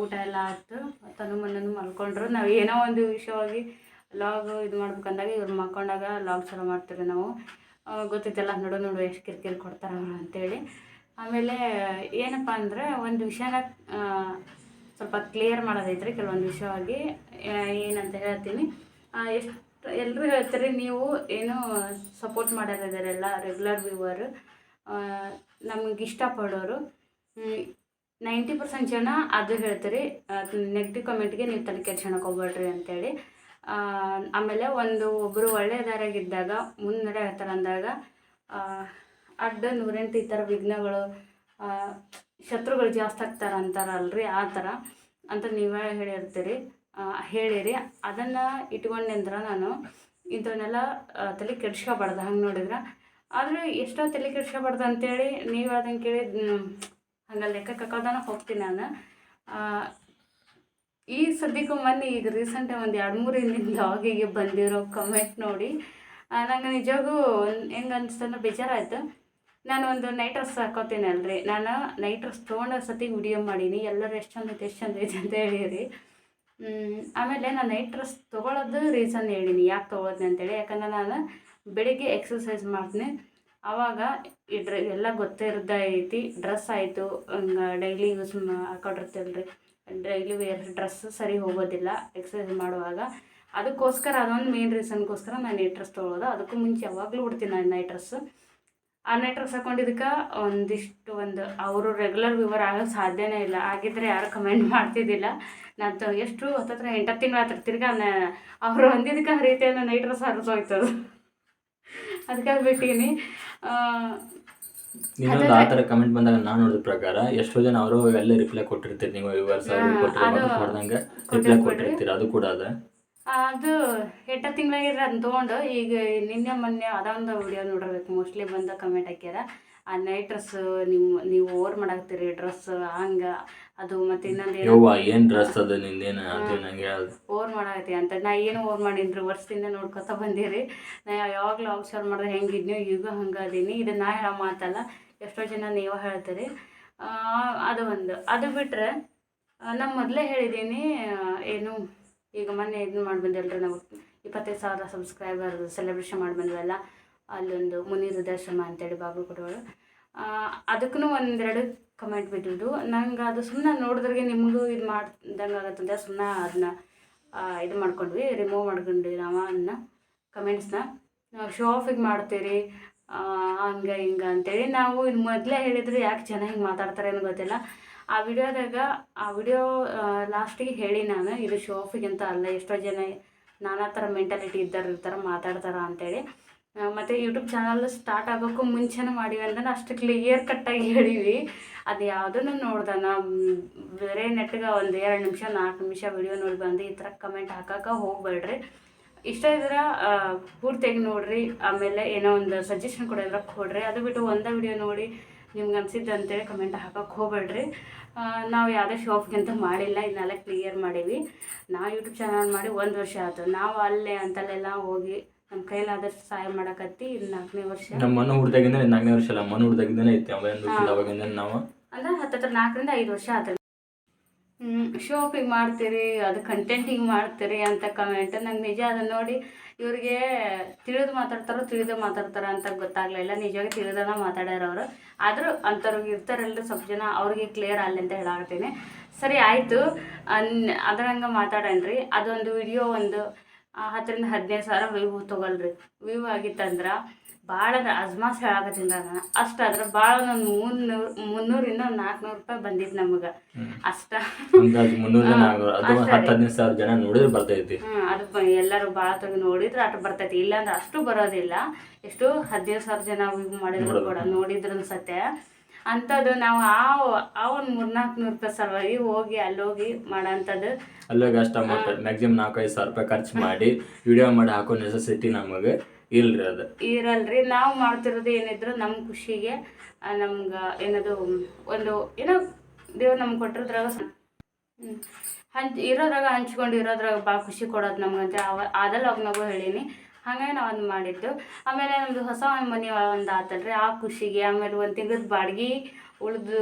ಊಟ ಎಲ್ಲ ಆಯ್ತು. ತನು ಮಣ್ಣನ್ನು ಮಲ್ಕೊಂಡ್ರು. ನಾವು ಏನೋ ಒಂದು ವಿಷಯವಾಗಿ ಲಾಗ್ ಇದು ಮಾಡ್ಬೇಕಂದಾಗ ಇವ್ರು ಮಲ್ಕೊಂಡಾಗ ಲಾಗ್ ಚಲೋ ಮಾಡ್ತೀವಿ ನಾವು. ಗೊತ್ತಿದ್ದೆಲ್ಲ ನೋಡು ನೋಡು, ಎಷ್ಟು ಕಿರಿಕಿರಿ ಕೊಡ್ತಾರೆ ಅವರು ಅಂತೇಳಿ. ಆಮೇಲೆ, ಏನಪ್ಪ ಅಂದರೆ, ಒಂದು ವಿಷಯನ ಸ್ವಲ್ಪ ಕ್ಲಿಯರ್ ಮಾಡೋದೈತ್ರಿ. ಕೆಲವೊಂದು ವಿಷಯವಾಗಿ ಏನಂತ ಹೇಳ್ತೀನಿ. ಎಷ್ಟು ಎಲ್ಲರೂ ಹೇಳ್ತಾರೆ, ನೀವು ಏನು ಸಪೋರ್ಟ್ ಮಾಡೋರಿದ್ದಾರೆಲ್ಲ ರೆಗ್ಯುಲರ್ ವ್ಯೂವರು ನಮಗೆ ಇಷ್ಟಪಡೋರು. ನೈಂಟಿ ಪರ್ಸೆಂಟ್ ಜನ ಅದು ಹೇಳ್ತಾರೆ ನೆಗೆಟಿವ್ ಕಮೆಂಟ್ಗೆ ನೀವು ತಲೆ ಕೆಡ್ಸ್ಕೊಳಕ್ ಹೋಗ್ಬೇಡ್ರಿ ಅಂತೇಳಿ. ಆಮೇಲೆ ಒಂದು ಒಬ್ಬರು ಒಳ್ಳೆಯ ದಾರಿಯಾಗಿದ್ದಾಗ ಮುನ್ನಡೆ ಹೇಳ್ತಾರೆ ಅಂದಾಗ ಅಡ್ಡ ನೂರೆಂಟು ಈ ಥರ ವಿಘ್ನಗಳು ಶತ್ರುಗಳು ಜಾಸ್ತಿ ಆಗ್ತಾರೆ ಅಂತಾರಲ್ರಿ, ಆ ಥರ ಅಂತ ನೀವೇ ಹೇಳಿರ್ತೀರಿ. ಹೇಳಿರಿ. ಅದನ್ನು ಇಟ್ಕೊಂಡೆಂದ್ರೆ ನಾನು. ಇಂಥವನ್ನೆಲ್ಲ ತಲೆ ಕೆಡ್ಸ್ಕೊಬಾರ್ದು, ಹಂಗೆ ನೋಡಿದ್ರೆ. ಆದರೆ ಎಷ್ಟೋ ತಲೆ ಕೆಡ್ಸ್ಕೊಬಾರ್ದು ಅಂತೇಳಿ ನೀವು ಅದನ್ನು ಕೇಳಿ ಹಂಗೆ ಲೆಕ್ಕಕ್ಕೆ ಹಾಕೋದನ್ನ ಹೋಗ್ತೀನಿ ನಾನು. ಈ ಸದ್ಯಕ್ಕೂ ಮೊನ್ನೆ ಈಗ ರೀಸೆಂಟಾಗಿ ಒಂದು ಎರಡು ಮೂರು ಹಿಂದಿನ ಲಾಗಿಗೆ ಬಂದಿರೋ ಕಮೆಂಟ್ ನೋಡಿ. ನಂಗೆ ನಿಜವಾಗೂ ಹೆಂಗೆ ಅನಿಸ್ತಂದ್ರೆ ಬೇಜಾರಾಯ್ತು. ನಾನು ಒಂದು ನೈಟ್ ಡ್ರೆಸ್ ಹಾಕೋತೀನಿ ಅಲ್ರಿ ನಾನು ನೈಟ್ ಡ್ರೆಸ್ ತೊಗೊಂಡ ಸತಿ ವಿಡಿಯೋ ಮಾಡೀನಿ. ಎಲ್ಲರೂ ಎಷ್ಟು ಚಂದ ಐತೆ, ಎಷ್ಟು ಚಂದ ಐತೆ ಅಂತ ಹೇಳಿರಿ. ಆಮೇಲೆ ನಾನು ನೈಟ್ ಡ್ರೆಸ್ ತೊಗೊಳೋದು ರೀಸನ್ ಹೇಳಿನಿ. ಯಾಕೆ ತೊಗೊಳೋದ್ನಿ ಅಂತೇಳಿ. ಯಾಕಂದ್ರೆ ನಾನು ಬೆಳಿಗ್ಗೆ ಎಕ್ಸಸೈಸ್ ಮಾಡ್ತೀನಿ. ಆವಾಗ ಈ ಡ್ರೆ, ಎಲ್ಲ ಗೊತ್ತೇ ಐತಿ. ಡ್ರೆಸ್ ಆಯಿತು. ಡೈಲಿ ಯೂಸ್ ಹಾಕೊಂಡಿರ್ತೀವಲ್ರಿ. ಡೈಲಿ ವೇರ್ ಡ್ರೆಸ್ ಸರಿ ಹೋಗೋದಿಲ್ಲ ಎಕ್ಸಸೈಸ್ ಮಾಡುವಾಗ. ಅದಕ್ಕೋಸ್ಕರ ಅದೊಂದು ಮೇನ್ ರೀಸನ್ಗೋಸ್ಕರ ನಾನು ನೈಟ್ ಡ್ರೆಸ್ ತೊಗೊಳೋದು. ಅದಕ್ಕೂ ಮುಂಚೆ ಯಾವಾಗಲೂ ಉಡ್ತೀನಿ ನಾನು ನೈಟ್ ಡ್ರೆಸ್ ಆ ನೆಟ್ರಸ್ ಹಾಕೊಂಡಿದ್ದಕ್ಕೆ ಒಂದಿಷ್ಟು ಒಂದು ಅವರು ರೆಗ್ಯುಲರ್ ವ್ಯೂವರ್ ಆಗೋಕ್ಕೆ ಸಾಧ್ಯನೇ ಇಲ್ಲ. ಆಗಿದ್ರೆ ಯಾರು ಕಮೆಂಟ್ ಮಾಡ್ತಿದ್ದಿಲ್ಲ. ನಾನು ಎಷ್ಟು ಹತ್ತತ್ರ ಎಂಟತ್ತು ತಿಂಗಳು ಹತ್ರ ತಿರ್ಗಾ ಅವರು ಹೊಂದಿದ್ದಕ್ಕೆ ರೀತಿ ನೈಟ್ ನೈಟ್ರಸ್ ಹರಿಸೋಯ್ತದು ಅದಕ್ಕೆ ಅದು ಬಿಟ್ಟೀನಿ. ಆ, ಇನ್ನೊಂದು ಆ ಥರ ಕಮೆಂಟ್ ಬಂದಾಗ ನಾನು ನೋಡಿದ ಪ್ರಕಾರ ಎಷ್ಟೋ ಜನ ಅವರು ಎಲ್ಲ ರಿಪ್ಲೈ ಕೊಟ್ಟಿರ್ತೀರಿ. ನೀವು ವ್ಯೂವರ್ಸ್. ಕೊಟ್ಟಿರ್ತೀರಿ. ಅದು ಕೂಡ ಅದ. ಅದು ಎಂಟು ತಿಂಗಳಾಗಿದ್ರೆ ಅದನ್ನ ತೊಗೊಂಡು ಈಗ ನಿನ್ನೆ ಮೊನ್ನೆ ಅದೊಂದು ವಿಡಿಯೋ ನೋಡಿರ್ಬೇಕು. ಮೋಸ್ಟ್ಲಿ ಬಂದ ಕಮೆಂಟ್ ಹಾಕ್ಯಾರ. ಆ ನೈಟ್ ಡ್ರೆಸ್ ನಿಮ್ಮ ನೀವು ಓವರ್ ಮಾಡಾಕ್ತೀರಿ ಡ್ರೆಸ್ ಹಂಗ ಅದು ಮತ್ತೆ ಇನ್ನೊಂದು ಏನು ಡ್ರೆಸ್ ಅದು ನಿಂದೇನು ಓವರ್ ಮಾಡಾಕತ್ತಿ ಅಂತ. ನಾ ಏನು ಓವರ್ ಮಾಡಿನ್ರಿ ವರ್ಷದಿಂದ ನೋಡ್ಕೊತ ಬಂದಿರಿ. ನಾ ಯಾವಾಗಲೂ ಅಬ್ಸರ್ವ್ ಮಾಡಿದ್ರೆ ಹೆಂಗಿದ್ನೋ ಈಗ ಹಂಗೆ ಅದೀನಿ. ಇದು ನಾ ಹೇಳೋ ಮಾತಲ್ಲ ಎಷ್ಟೋ ಜನ ನೀವು ಹೇಳ್ತೀರಿ. ಆ, ಅದು ಒಂದು. ಅದು ಬಿಟ್ಟರೆ ನಾ ಮೊದಲೇ ಹೇಳಿದ್ದೀನಿ ಏನು ಈಗ ಮೊನ್ನೆ ಇದನ್ನ ಮಾಡಿ ಎಲ್ಲರೂ ನಾವು ಇಪ್ಪತ್ತೈದು ಸಾವಿರ ಸಬ್ಸ್ಕ್ರೈಬರ್ ಸೆಲೆಬ್ರೇಷನ್ ಮಾಡಿ ಬಂದ್ವಲ್ಲ ಅಲ್ಲೊಂದು ಮುನಿ ಹೃದಯಾಶ್ರಮ ಅಂತೇಳಿ ಬಾಗಲಕೋಟೆ ಅದಕ್ಕೂ ಒಂದೆರಡು ಕಮೆಂಟ್ ಬಿದ್ದಿದ್ದು ನಂಗೆ ಅದು ಸುಮ್ಮನೆ ನೋಡಿದ್ರಿಗೆ ನಿಮಗೂ ಇದು ಮಾಡ್ದಂಗೆ ಆಗತ್ತಂತ ಸುಮ್ಮನೆ ಅದನ್ನ ಇದು ಮಾಡ್ಕೊಂಡ್ವಿ ರಿಮೂವ್ ಮಾಡ್ಕೊಂಡ್ವಿ ನಾವು ಅದನ್ನ ಕಮೆಂಟ್ಸ್ನ ಶೋ ಆಫಿಗೆ ಮಾಡ್ತೀರಿ ಹಂಗೆ ಹಿಂಗೆ ಅಂತೇಳಿ ನಾವು ಇದು ಮೊದಲೇ ಹೇಳಿದ್ರೆ ಯಾಕೆ ಜನ ಹಿಂಗೆ ಮಾತಾಡ್ತಾರೆ ಅನ್ನೋ ಗೊತ್ತಿಲ್ಲ. ಆ ವಿಡಿಯೋದಾಗ, ಆ ವಿಡಿಯೋ ಲಾಸ್ಟಿಗೆ ಹೇಳಿ ನಾನು, ಇದು ಶೋ ಆಫಿಗೆ ಅಂತ ಅಲ್ಲ, ಎಷ್ಟೋ ಜನ ನಾನಾ ಥರ ಮೆಂಟಾಲಿಟಿ ಇದ್ದಾರೆ ಇರ್ತಾರೆ, ಮಾತಾಡ್ತಾರ ಅಂತೇಳಿ. ಮತ್ತು ಯೂಟ್ಯೂಬ್ ಚಾನಲ್ ಸ್ಟಾರ್ಟ್ ಆಗೋಕ್ಕೂ ಮುಂಚೆನೂ ಮಾಡೀವಿ ಅಂದ್ರೆ ಅಷ್ಟು ಕ್ಲಿಯರ್ ಕಟ್ಟಾಗಿ ಹೇಳಿವಿ. ಅದು ಯಾವುದನ್ನು ನೋಡ್ದೆ ಬೇರೆ ನೆಟ್ಗೆ ಒಂದು ಎರಡು ನಿಮಿಷ ನಾಲ್ಕು ನಿಮಿಷ ವಿಡಿಯೋ ನೋಡಿ ಬಂದು ಈ ಥರ ಕಮೆಂಟ್ ಹಾಕಕ್ಕೆ ಹೋಗಬೇಡ್ರಿ. ಇಷ್ಟ ಇದ್ರೆ ಪೂರ್ತಿಯಾಗಿ ನೋಡಿರಿ. ಆಮೇಲೆ ಏನೋ ಒಂದು ಸಜೆಷನ್ ಕೊಡೋದ್ರ ಕೊಡ್ರಿ. ಅದು ಬಿಟ್ಟು ಒಂದೇ ವಿಡಿಯೋ ನೋಡಿ ನಿಮ್ಗೆ ಅನ್ಸಿದ್ದು ಅಂತೇಳಿ ಕಮೆಂಟ್ ಹಾಕಕ್ಕೆ ಹೋಗ್ಬೇಡ್ರಿ. ನಾವು ಯಾವುದೇ ಶಾಪ್ಗಿಂತ ಮಾಡಿಲ್ಲ ಇದನ್ನೆಲ್ಲ ಕ್ಲಿಯರ್ ಮಾಡೀವಿ ನಾವು ಯೂಟ್ಯೂಬ್ ಚಾನಲ್ ಮಾಡಿ ಒಂದು ವರ್ಷ ಆಯಿತು. ನಾವು ಅಲ್ಲೇ ಅಂತಲ್ಲೆಲ್ಲ ಹೋಗಿ ನಮ್ಮ ಕೈಲಾದಷ್ಟು ಸಹಾಯ ಮಾಡಕತ್ತಿ ಇದು ನಾಲ್ಕನೇ ವರ್ಷ. ನಮ್ಮ ಮನೆ ಹುಡ್ದಾಗಿಂದ ನಾಲ್ಕನೇ ವರ್ಷ ಅಲ್ಲ ಮನೆ ಹುಡ್ದಾಗಿಂದನೇ ಐತೆ. ಅವಾಗಿಂದ ನಾವು. ಅಂದ್ರೆ ಹತ್ತತ್ರ ನಾಲ್ಕರಿಂದ ಐದು ವರ್ಷ ಆತ ಶಾಪಿಂಗ್ ಮಾಡ್ತೀರಿ ಅದು ಕಂಟೆಂಟಿಂಗ್ ಮಾಡ್ತೀರಿ ಅಂತ ಕಮೆಂಟ್ ನಂಗೆ ನಿಜ ಅದನ್ನ ನೋಡಿ ಇವ್ರಿಗೆ ತಿಳಿದು ಮಾತಾಡ್ತಾರೋ ತಿಳಿದು ಮಾತಾಡ್ತಾರ ಅಂತ ಗೊತ್ತಾಗ್ಲಿಲ್ಲ ನಿಜವಾಗಿ ತಿಳಿದನ ಮಾತಾಡ್ಯಾರ ಅವರು. ಆದರೂ ಅಂಥವ್ರಿಗೆ ಇರ್ತಾರಲ್ರಿ ಸ್ವಲ್ಪ ಜನ, ಅವ್ರಿಗೆ ಕ್ಲಿಯರ್ ಅಲ್ಲಿ ಅಂತ ಹೇಳಾಕತ್ತೀನಿ. ಸರಿ, ಆಯಿತು. ಅನ್, ಅದ್ರಂಗೆ ಮಾತಾಡಣ್ರಿ ಅದೊಂದು ವಿಡಿಯೋ ಒಂದು ಹತ್ತರಿಂದ ಹದಿನೈದು ಸಾವಿರ ವ್ಯೂ ತೊಗೊಳ್ರಿ. ವ್ಯೂ ಆಗಿತ್ತಂದ್ರೆ ಭಾಳ ಅಂದ್ರೆ ಅಜ್ಮಾಸ್ ಹೇಳಾಕತ್ತೀನಿ ನಾನು. ಅಷ್ಟಾದ್ರೆ ಭಾಳ ಒಂದು ಮುನ್ನೂರು ಮುನ್ನೂರಿಂದ ಒಂದು ನಾಲ್ಕುನೂರು ರೂಪಾಯಿ ಬಂದಿತ್ತು ನಮಗೆ. ಅಷ್ಟ. ಅದು ಎಲ್ಲರೂ ಭಾಳ ತಗ ನೋಡಿದ್ರೆ ಅಷ್ಟು ಬರ್ತೈತಿ. ಇಲ್ಲಾಂದ್ರೆ ಅಷ್ಟು ಬರೋದಿಲ್ಲ. ಎಷ್ಟು ಹದಿನೈದು ಸಾವಿರ ಜನ ಮಾಡಿದ್ರು ಕೂಡ ನೋಡಿದ್ರು ಅನ್ಸತ್ತೆ ಅಂಥದ್ದು ನಾವು ಆ ಆ ಒಂದು ಮೂರ್ನಾಲ್ಕು ನೂರು ರೂಪಾಯಿ ಸಲುವಾಗಿ ಹೋಗಿ ಅಲ್ಲಿ ಹೋಗಿ ಮಾಡೋಂಥದ್ದು ಅಲ್ಲಿಗೆ ಅಷ್ಟು ಅಮೌಂಟ್ ಮ್ಯಾಕ್ಸಿಮಮ್ ನಾಲ್ಕೈದು ಸಾವಿರ ರೂಪಾಯಿ ಖರ್ಚು ಮಾಡಿ ವಿಡಿಯೋ ಮಾಡಿ ಹಾಕೋ ನೆಸೆಸಿಟಿ ನಮಗೆ. ಇಲ್ರಿ ಅದು. ಇರಲ್ರಿ. ನಾವು ಮಾಡ್ತಿರೋದು ಏನಿದ್ರು ನಮ್ಮ ಖುಷಿಗೆ ನಮ್ಗೆ ಏನದು ಒಂದು, ಏನೋ ದೇವ್ರು ನಮ್ಗೆ ಕೊಟ್ಟಿರೋದ್ರಾಗ ಹಂಚ್, ಇರೋದ್ರಾಗ ಹಂಚ್ಕೊಂಡು ಇರೋದ್ರಾಗ ಭಾಳ ಖುಷಿ ಕೊಡೋದು ನಮ್ಗಂತ. ಅವ, ಅದೆಲ್ಲ ನಾವು ಹೇಳೀನಿ. ಹಾಗಾಗಿ ನಾವು ಅದು ಮಾಡಿದ್ದು. ಆಮೇಲೆ ನಮ್ಮದು ಹೊಸ ಮನೆ ಒಂದು ಆತಲ್ರಿ ಆ ಖುಷಿಗೆ ಆಮೇಲೆ ಒಂದು ತಿಂಗಳದ ಬಾಡಿಗೆ ಉಳಿದು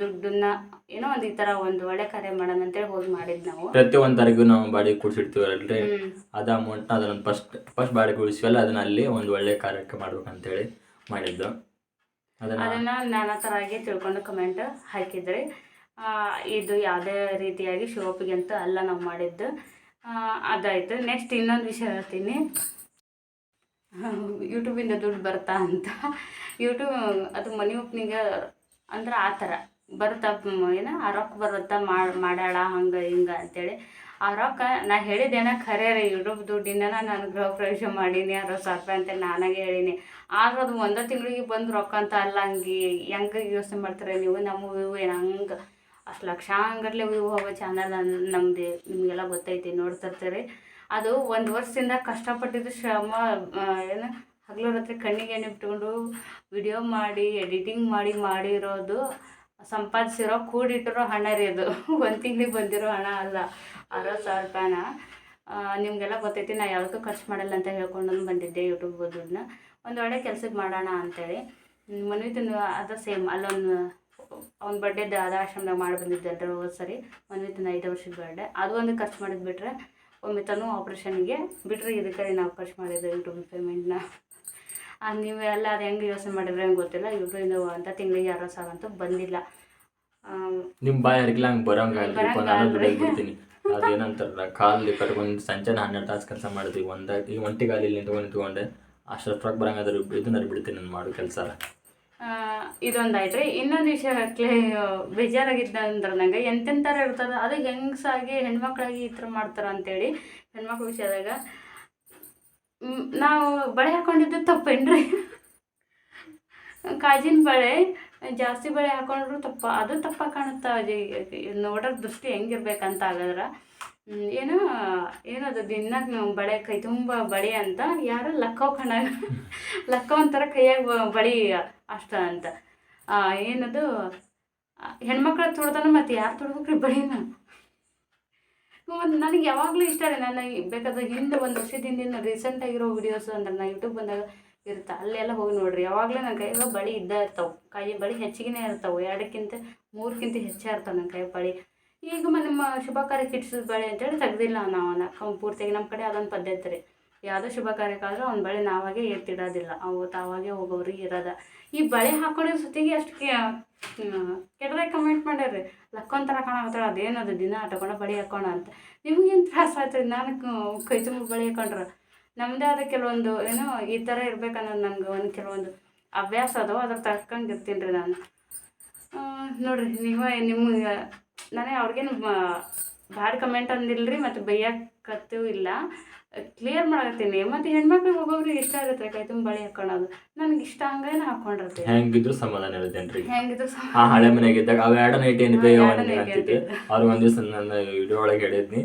ದುಡ್ಡನ್ನ ಏನೋ ಒಂದು ಈ ಥರ ಒಂದು ಒಳ್ಳೆ ಕಾರ್ಯ ಮಾಡೋಣ ಅಂತೇಳಿ ಹೋಗಿ ಮಾಡಿದ್ದು ನಾವು. ಪ್ರತಿ ಒಂದು ತಾರೀಕು ನಾವು ಬಾಡಿಗೆ ಕೂಡಿಸಿಡ್ತೀವಿ ಅಲ್ರಿ ಅದ ಅಮೌಂಟ್ ಅದನ್ನ ಫಸ್ಟ್ ಫಸ್ಟ್ ಬಾಡಿಗೆ ಕೂಡಿಸಿವಲ್ಲ ಅದನ್ನ ಅಲ್ಲಿ ಒಂದು ಒಳ್ಳೆ ಕಾರ್ಯಕ್ಕೆ ಮಾಡ್ಬೇಕಂತೇಳಿ ಮಾಡಿದ್ದು. ಅದನ್ನ ಅದನ್ನು ನಾನಾ ಥರ ಆಗಿ ತಿಳ್ಕೊಂಡು ಕಮೆಂಟ್ ಹಾಕಿದ್ರಿ. ಆ, ಇದು ಯಾವುದೇ ರೀತಿಯಾಗಿ ಶೋಪಿಗೆ ಅಂತ ಅಲ್ಲ ನಾವು ಮಾಡಿದ್ದು. ಅದಾಯ್ತು. ನೆಕ್ಸ್ಟ್ ಇನ್ನೊಂದು ವಿಷಯ ಹೇಳ್ತೀನಿ. ಯೂಟ್ಯೂಬಿಂದ ದುಡ್ಡು ಬರ್ತಾ ಅಂತ. ಯೂಟ್ಯೂಬ್, ಅದು ಮನಿ ಓಪ್ನಿಂಗ್ ಅಂದ್ರೆ ಆ ಥರ. ಬರುತ್ತಾ, ಏನು, ಆ ರೊಕ್ಕ ಬರುತ್ತಾ ಮಾಡ್ಯಾಳ, ಹಂಗೆ, ಹಿಂಗೆ ಅಂತೇಳಿ. ಆ ರೊಕ್ಕ ನಾ ಹೇಳಿದ್ದೇನ ಖರೆ ರೀ ಯೂಟ್ಯೂಬ್ ದುಡ್ಡಿಂದ ನಾನು ಗೃಹ ಪ್ರವೇಶ ಮಾಡೀನಿ ಸಾವಿರ ರೂಪಾಯಿ ಅಂತ ನಾನಾಗೆ ಹೇಳೀನಿ. ಆದ್ರೆ ಅದು ಒಂದೇ ತಿಂಗಳಿಗೆ ಬಂದು ರೊಕ್ಕ ಅಂತ ಅಲ್ಲ ಹಂಗೆ, ಹೆಂಗೆ ಯೋಚನೆ ಮಾಡ್ತಾರೆ ನೀವು? ನಮ್ಮ ವ್ಯೂ ಏನು ಹಂಗೆ? ಅಷ್ಟು ಲಕ್ಷಾಂಗಟ್ಲೆ ವ್ಯೂ ಹೋಗೋ ಚಾನಲ್ ನಮ್ಮದು ನಿಮಗೆಲ್ಲ ಗೊತ್ತೈತಿ, ನೋಡ್ತಿರ್ತೀರಿ. ಅದು ಒಂದು ವರ್ಷದಿಂದ ಕಷ್ಟಪಟ್ಟಿದ್ದು ಶ್ರಮ ಏನು ಹಗಲು ರಾತ್ರಿ ಕಣ್ಣಿಗೆ ಎಣ್ಣೆ ವಿಡಿಯೋ ಮಾಡಿ ಎಡಿಟಿಂಗ್ ಮಾಡಿ, ಮಾಡಿರೋದು ಸಂಪಾದಿಸಿರೋ ಕೂಡಿಟ್ಟಿರೋ ಹಣ ರೀ ಅದು. ಒಂದು ತಿಂಗಳಿಗೆ ಬಂದಿರೋ ಹಣ ಅಲ್ಲ. ಅರವತ್ತು ಸಾವಿರ ರೂಪಾಯಿನ. ನಿಮಗೆಲ್ಲ ಗೊತ್ತೈತಿ, ನಾ ಯಾವುದಕ್ಕೂ ಖರ್ಚು ಮಾಡಲ್ಲ ಅಂತ ಹೇಳ್ಕೊಂಡು ಬಂದಿದ್ದೆ ಯೂಟ್ಯೂಬ್ ದುಡ್ಡನ್ನ ಒಂದು ಒಳ್ಳೆ ಕೆಲ್ಸಕ್ಕೆ ಮಾಡೋಣ ಅಂತೇಳಿ. ಮನ್ವಿತನ ಅದು ಸೇಮ್ ಅಲ್ಲೊಂದು, ಅವ್ನ ಬರ್ಡೇದು ಅದ ಆಶ್ರಮದಾಗ ಮಾಡಿ ಬಂದಿದ್ದೆ ಹೋದ ಸರಿ. ಮನ್ವಿತನ ಐದು ವರ್ಷದ ಬರ್ಡೇ ಅದು ಒಂದು ಖರ್ಚು ಮಾಡಿದ್ ಬಿಟ್ರೆ ಒಮ್ಮೆ ತನು ಆಪ್ರೇಷನ್ಗೆ ಬಿಟ್ಟರೆ ಇದಕ್ಕೆ ನಾವು ಖರ್ಚು ಮಾಡಿದ್ದೆ ಯೂಟ್ಯೂಬ್ ಪೇಮೆಂಟ್ನ ನೀವೆಲ್ಲ ಅದು ಹೆಂಗೆ ಯೋಚನೆ ಮಾಡಿದ್ರೆ ಹೆಂಗೆ ಗೊತ್ತಿಲ್ಲ. ಯೂಟ್ಯೂಬಿಂದ ಅಂತ ತಿಂಗಳಿಗೆ ಯಾರು ಸಾವಿರ ಅಂತೂ ಬಂದಿಲ್ಲ ನಿಮ್ಮ ಬಾಯಿ ಹರಿಗ್ಲ ಹಂಗೆ ಬರೋಂಗಿರ್ತೀನಿ ಅದೇನಂತಾರಲ್ಲ ಕಾಲು ಕಟ್ಕೊಂಡು ಸಂಜೆ ಹನ್ನೆರಡು ತಾಸು ಕೆಲಸ ಮಾಡಿದ್ವಿ ಒಂದಾಗಿ ಒಂಟಿ ಗಾಲಿ ನಿಂತ್ಕೊಂಡು ನಿಂತ್ಕೊಂಡೆ. ಅಷ್ಟು ರೊಕ್ಕ ಬರಂಗಾದ್ರೆ ಇದನ್ನ ಬಿಡ್ತೀನಿ ನಾನು ಮಾಡೋ ಕೆಲಸ. ಇದೊಂದು ಆಯ್ತು ಇನ್ನೊಂದು ವಿಷಯ ಬೇಜಾರಾಗಿದ್ದ ಅಂದ್ರೆ ನಂಗೆ ಎಂತೆಂಥರ ಇರ್ತದೆ, ಅದು ಹೆಂಗಸಾಗಿ ಹೆಣ್ಮಕ್ಳಾಗಿ ಈ ಥರ ಮಾಡ್ತಾರೆ ಅಂತೇಳಿ ಹೆಣ್ಮಕ್ಳ ವಿಷಯದಾಗ. ನಾವು ಬಳೆ ಹಾಕೊಂಡಿದ್ದು ತಪ್ಪೇನ್ರಿ? ಕಾಜಿನ ಬಳೆ, ಜಾಸ್ತಿ ಬಳೆ ಹಾಕೊಂಡ್ರು ತಪ್ಪ, ಅದು ತಪ್ಪ ಕಾಣುತ್ತೆ ನೋಡೋ ದೃಷ್ಟಿ ಹೆಂಗಿರ್ಬೇಕಂತ ಹಾಗಾದ್ರೆ. ಏನು ಏನದು ದಿನಾಗ ನಾವು ಬಳೆ ಕೈ, ತುಂಬ ಬಳೆ ಅಂತ, ಯಾರು ಲಕ್ಕೋ ಕಣ, ಲಕ್ಕ ಒಂಥರ ಕೈಯಾಗ ಬಳಿ ಅಷ್ಟ ಅಂತ. ಏನದು ಹೆಣ್ಮಕ್ಳ ತೊಡ್ದಾನ ಮತ್ತೆ ಯಾರು ತೊಡ್ಬೇಕ್ರಿ ಬಳಿನ? ಮತ್ತು ನನಗೆ ಯಾವಾಗಲೂ ಇಷ್ಟ ರೀ ನಾನು ಬೇಕಾದ್ರೆ ಹಿಂದೆ ಒಂದು ವರ್ಷದಿಂದ ರೀಸೆಂಟ್ ಆಗಿರೋ ವಿಡಿಯೋಸ್ ಅಂದ್ರೆ ನಾನು ಯೂಟ್ಯೂಬ್ ಬಂದಾಗ ಇರುತ್ತೆ ಅಲ್ಲೆಲ್ಲ ಹೋಗಿ ನೋಡ್ರಿ, ಯಾವಾಗಲೂ ನನ್ನ ಕೈಯಾಗ ಬಳಿ ಇದ್ದ ಇರ್ತಾವೆ. ಕೈ, ಬಳಿ ಹೆಚ್ಚಿಗೆ ಇರ್ತಾವೆ. ಎರಡಕ್ಕಿಂತ ಮೂರಕ್ಕಿಂತ ಹೆಚ್ಚೇ ಇರ್ತಾವೆ ನನ್ನ ಕೈ ಬಳಿ. ಈಗ ನಮ್ಮ ಶುಭ ಕಾರ್ಯ ಕಿಟ್ಸಿದ ಬಳೆ ಅಂತೇಳಿ ತೆಗ್ದಿಲ್ಲ ನಾವು ಅವನ್ನ ಪೂರ್ತಿಯಾಗಿ ನಮ್ಮ ಕಡೆ ಅದೊಂದು ಪದ್ಧತಿ ರೀ. ಯಾವುದೋ ಶುಭ ಕಾರ್ಯಕ್ಕಾದ್ರೆ ಅವ್ನ ಬಳೆ ನಾವಾಗೆ ಎತ್ತಿಡೋದಿಲ್ಲ. ಅವು ತಾವಾಗೆ ಹೋಗೋರಿಗೆ ಇರೋದ. ಈ ಬಳೆ ಹಾಕೊಂಡಿರೋ ಸುತ್ತಿಗೆ ಅಷ್ಟು ಕೆಟ್ಟದಾಗ ಕಮೆಂಟ್ ಮಾಡ್ಯಾರ್ರಿ. ಲಕ್ಕೊಂಥರ ಕಾಣಕತ್ತಾಳ. ಅದೇನದು ದಿನ ಆಟಕೊಂಡ ಬಳೆ ಹಾಕೋಣ ಅಂತ. ನಿಮ್ಗೇನು ತ್ರಾಸ ಆಯ್ತು ನಾನು ಕ- ತುಂಬ ಬಳೆ ಹಾಕೊಂಡ್ರೆ. ನಮ್ಮದೇ ಆದ ಕೆಲವೊಂದು ಏನೋ ಈ ಥರ ಇರ್ಬೇಕನ್ನೋದು ನನಗೆ ಒಂದು ಕೆಲವೊಂದು ಅಭ್ಯಾಸ ಅದಾವ, ಅದ್ರ ತಕ್ಕಂಗೆ ಇರ್ತೀನಿ ರೀ ನಾನು ನೋಡ್ರಿ, ನೀವೇ ನಿಮ್ಗೆ ನಾನೇ ಅವ್ರಿಗೇನು ಬ್ಯಾಡ್ ಕಮೆಂಟ್ ಅಂದಿಲ್ರಿ ಮತ್ತು ಬೈಯಕತ್ತೂ ಇಲ್ಲ. ಕ್ಲಿಯರ್ ಮಾಡಕತ್ತೀನಿ. ಮತ್ತು ಹೆಣ್ಮಕ್ಳು ಒಬ್ಬೊಬ್ರಿಗೆ ಇಷ್ಟ ಆಗುತ್ತೆ ಕೈ ತುಂಬ ಬಳಿ ಹಾಕೊಳೋದು ನನಗೆ ಇಷ್ಟ ಹಂಗೇನೆ ಹಾಕೊಂಡಿರ್ತೀನಿ. ಹೆಂಗಿದ್ರು ಸಮಾಧಾನ ಇರುತ್ತೆ ಹೆಂಗಿದ್ರು ಆ ಹಳೆ ಮನೆಯಾಗಿದ್ದಾಗ ಅವ ಎರಡು ನೈಟ್ ಏನು ಬೇಗ ಅಂತಿದ್ದೆ. ಅವ್ರಿಗೆ ಒಂದು ದಿವಸ ನನ್ನ ವಿಡಿಯೋ ಒಳಗೆ ಹೇಳಿದ್ನಿ.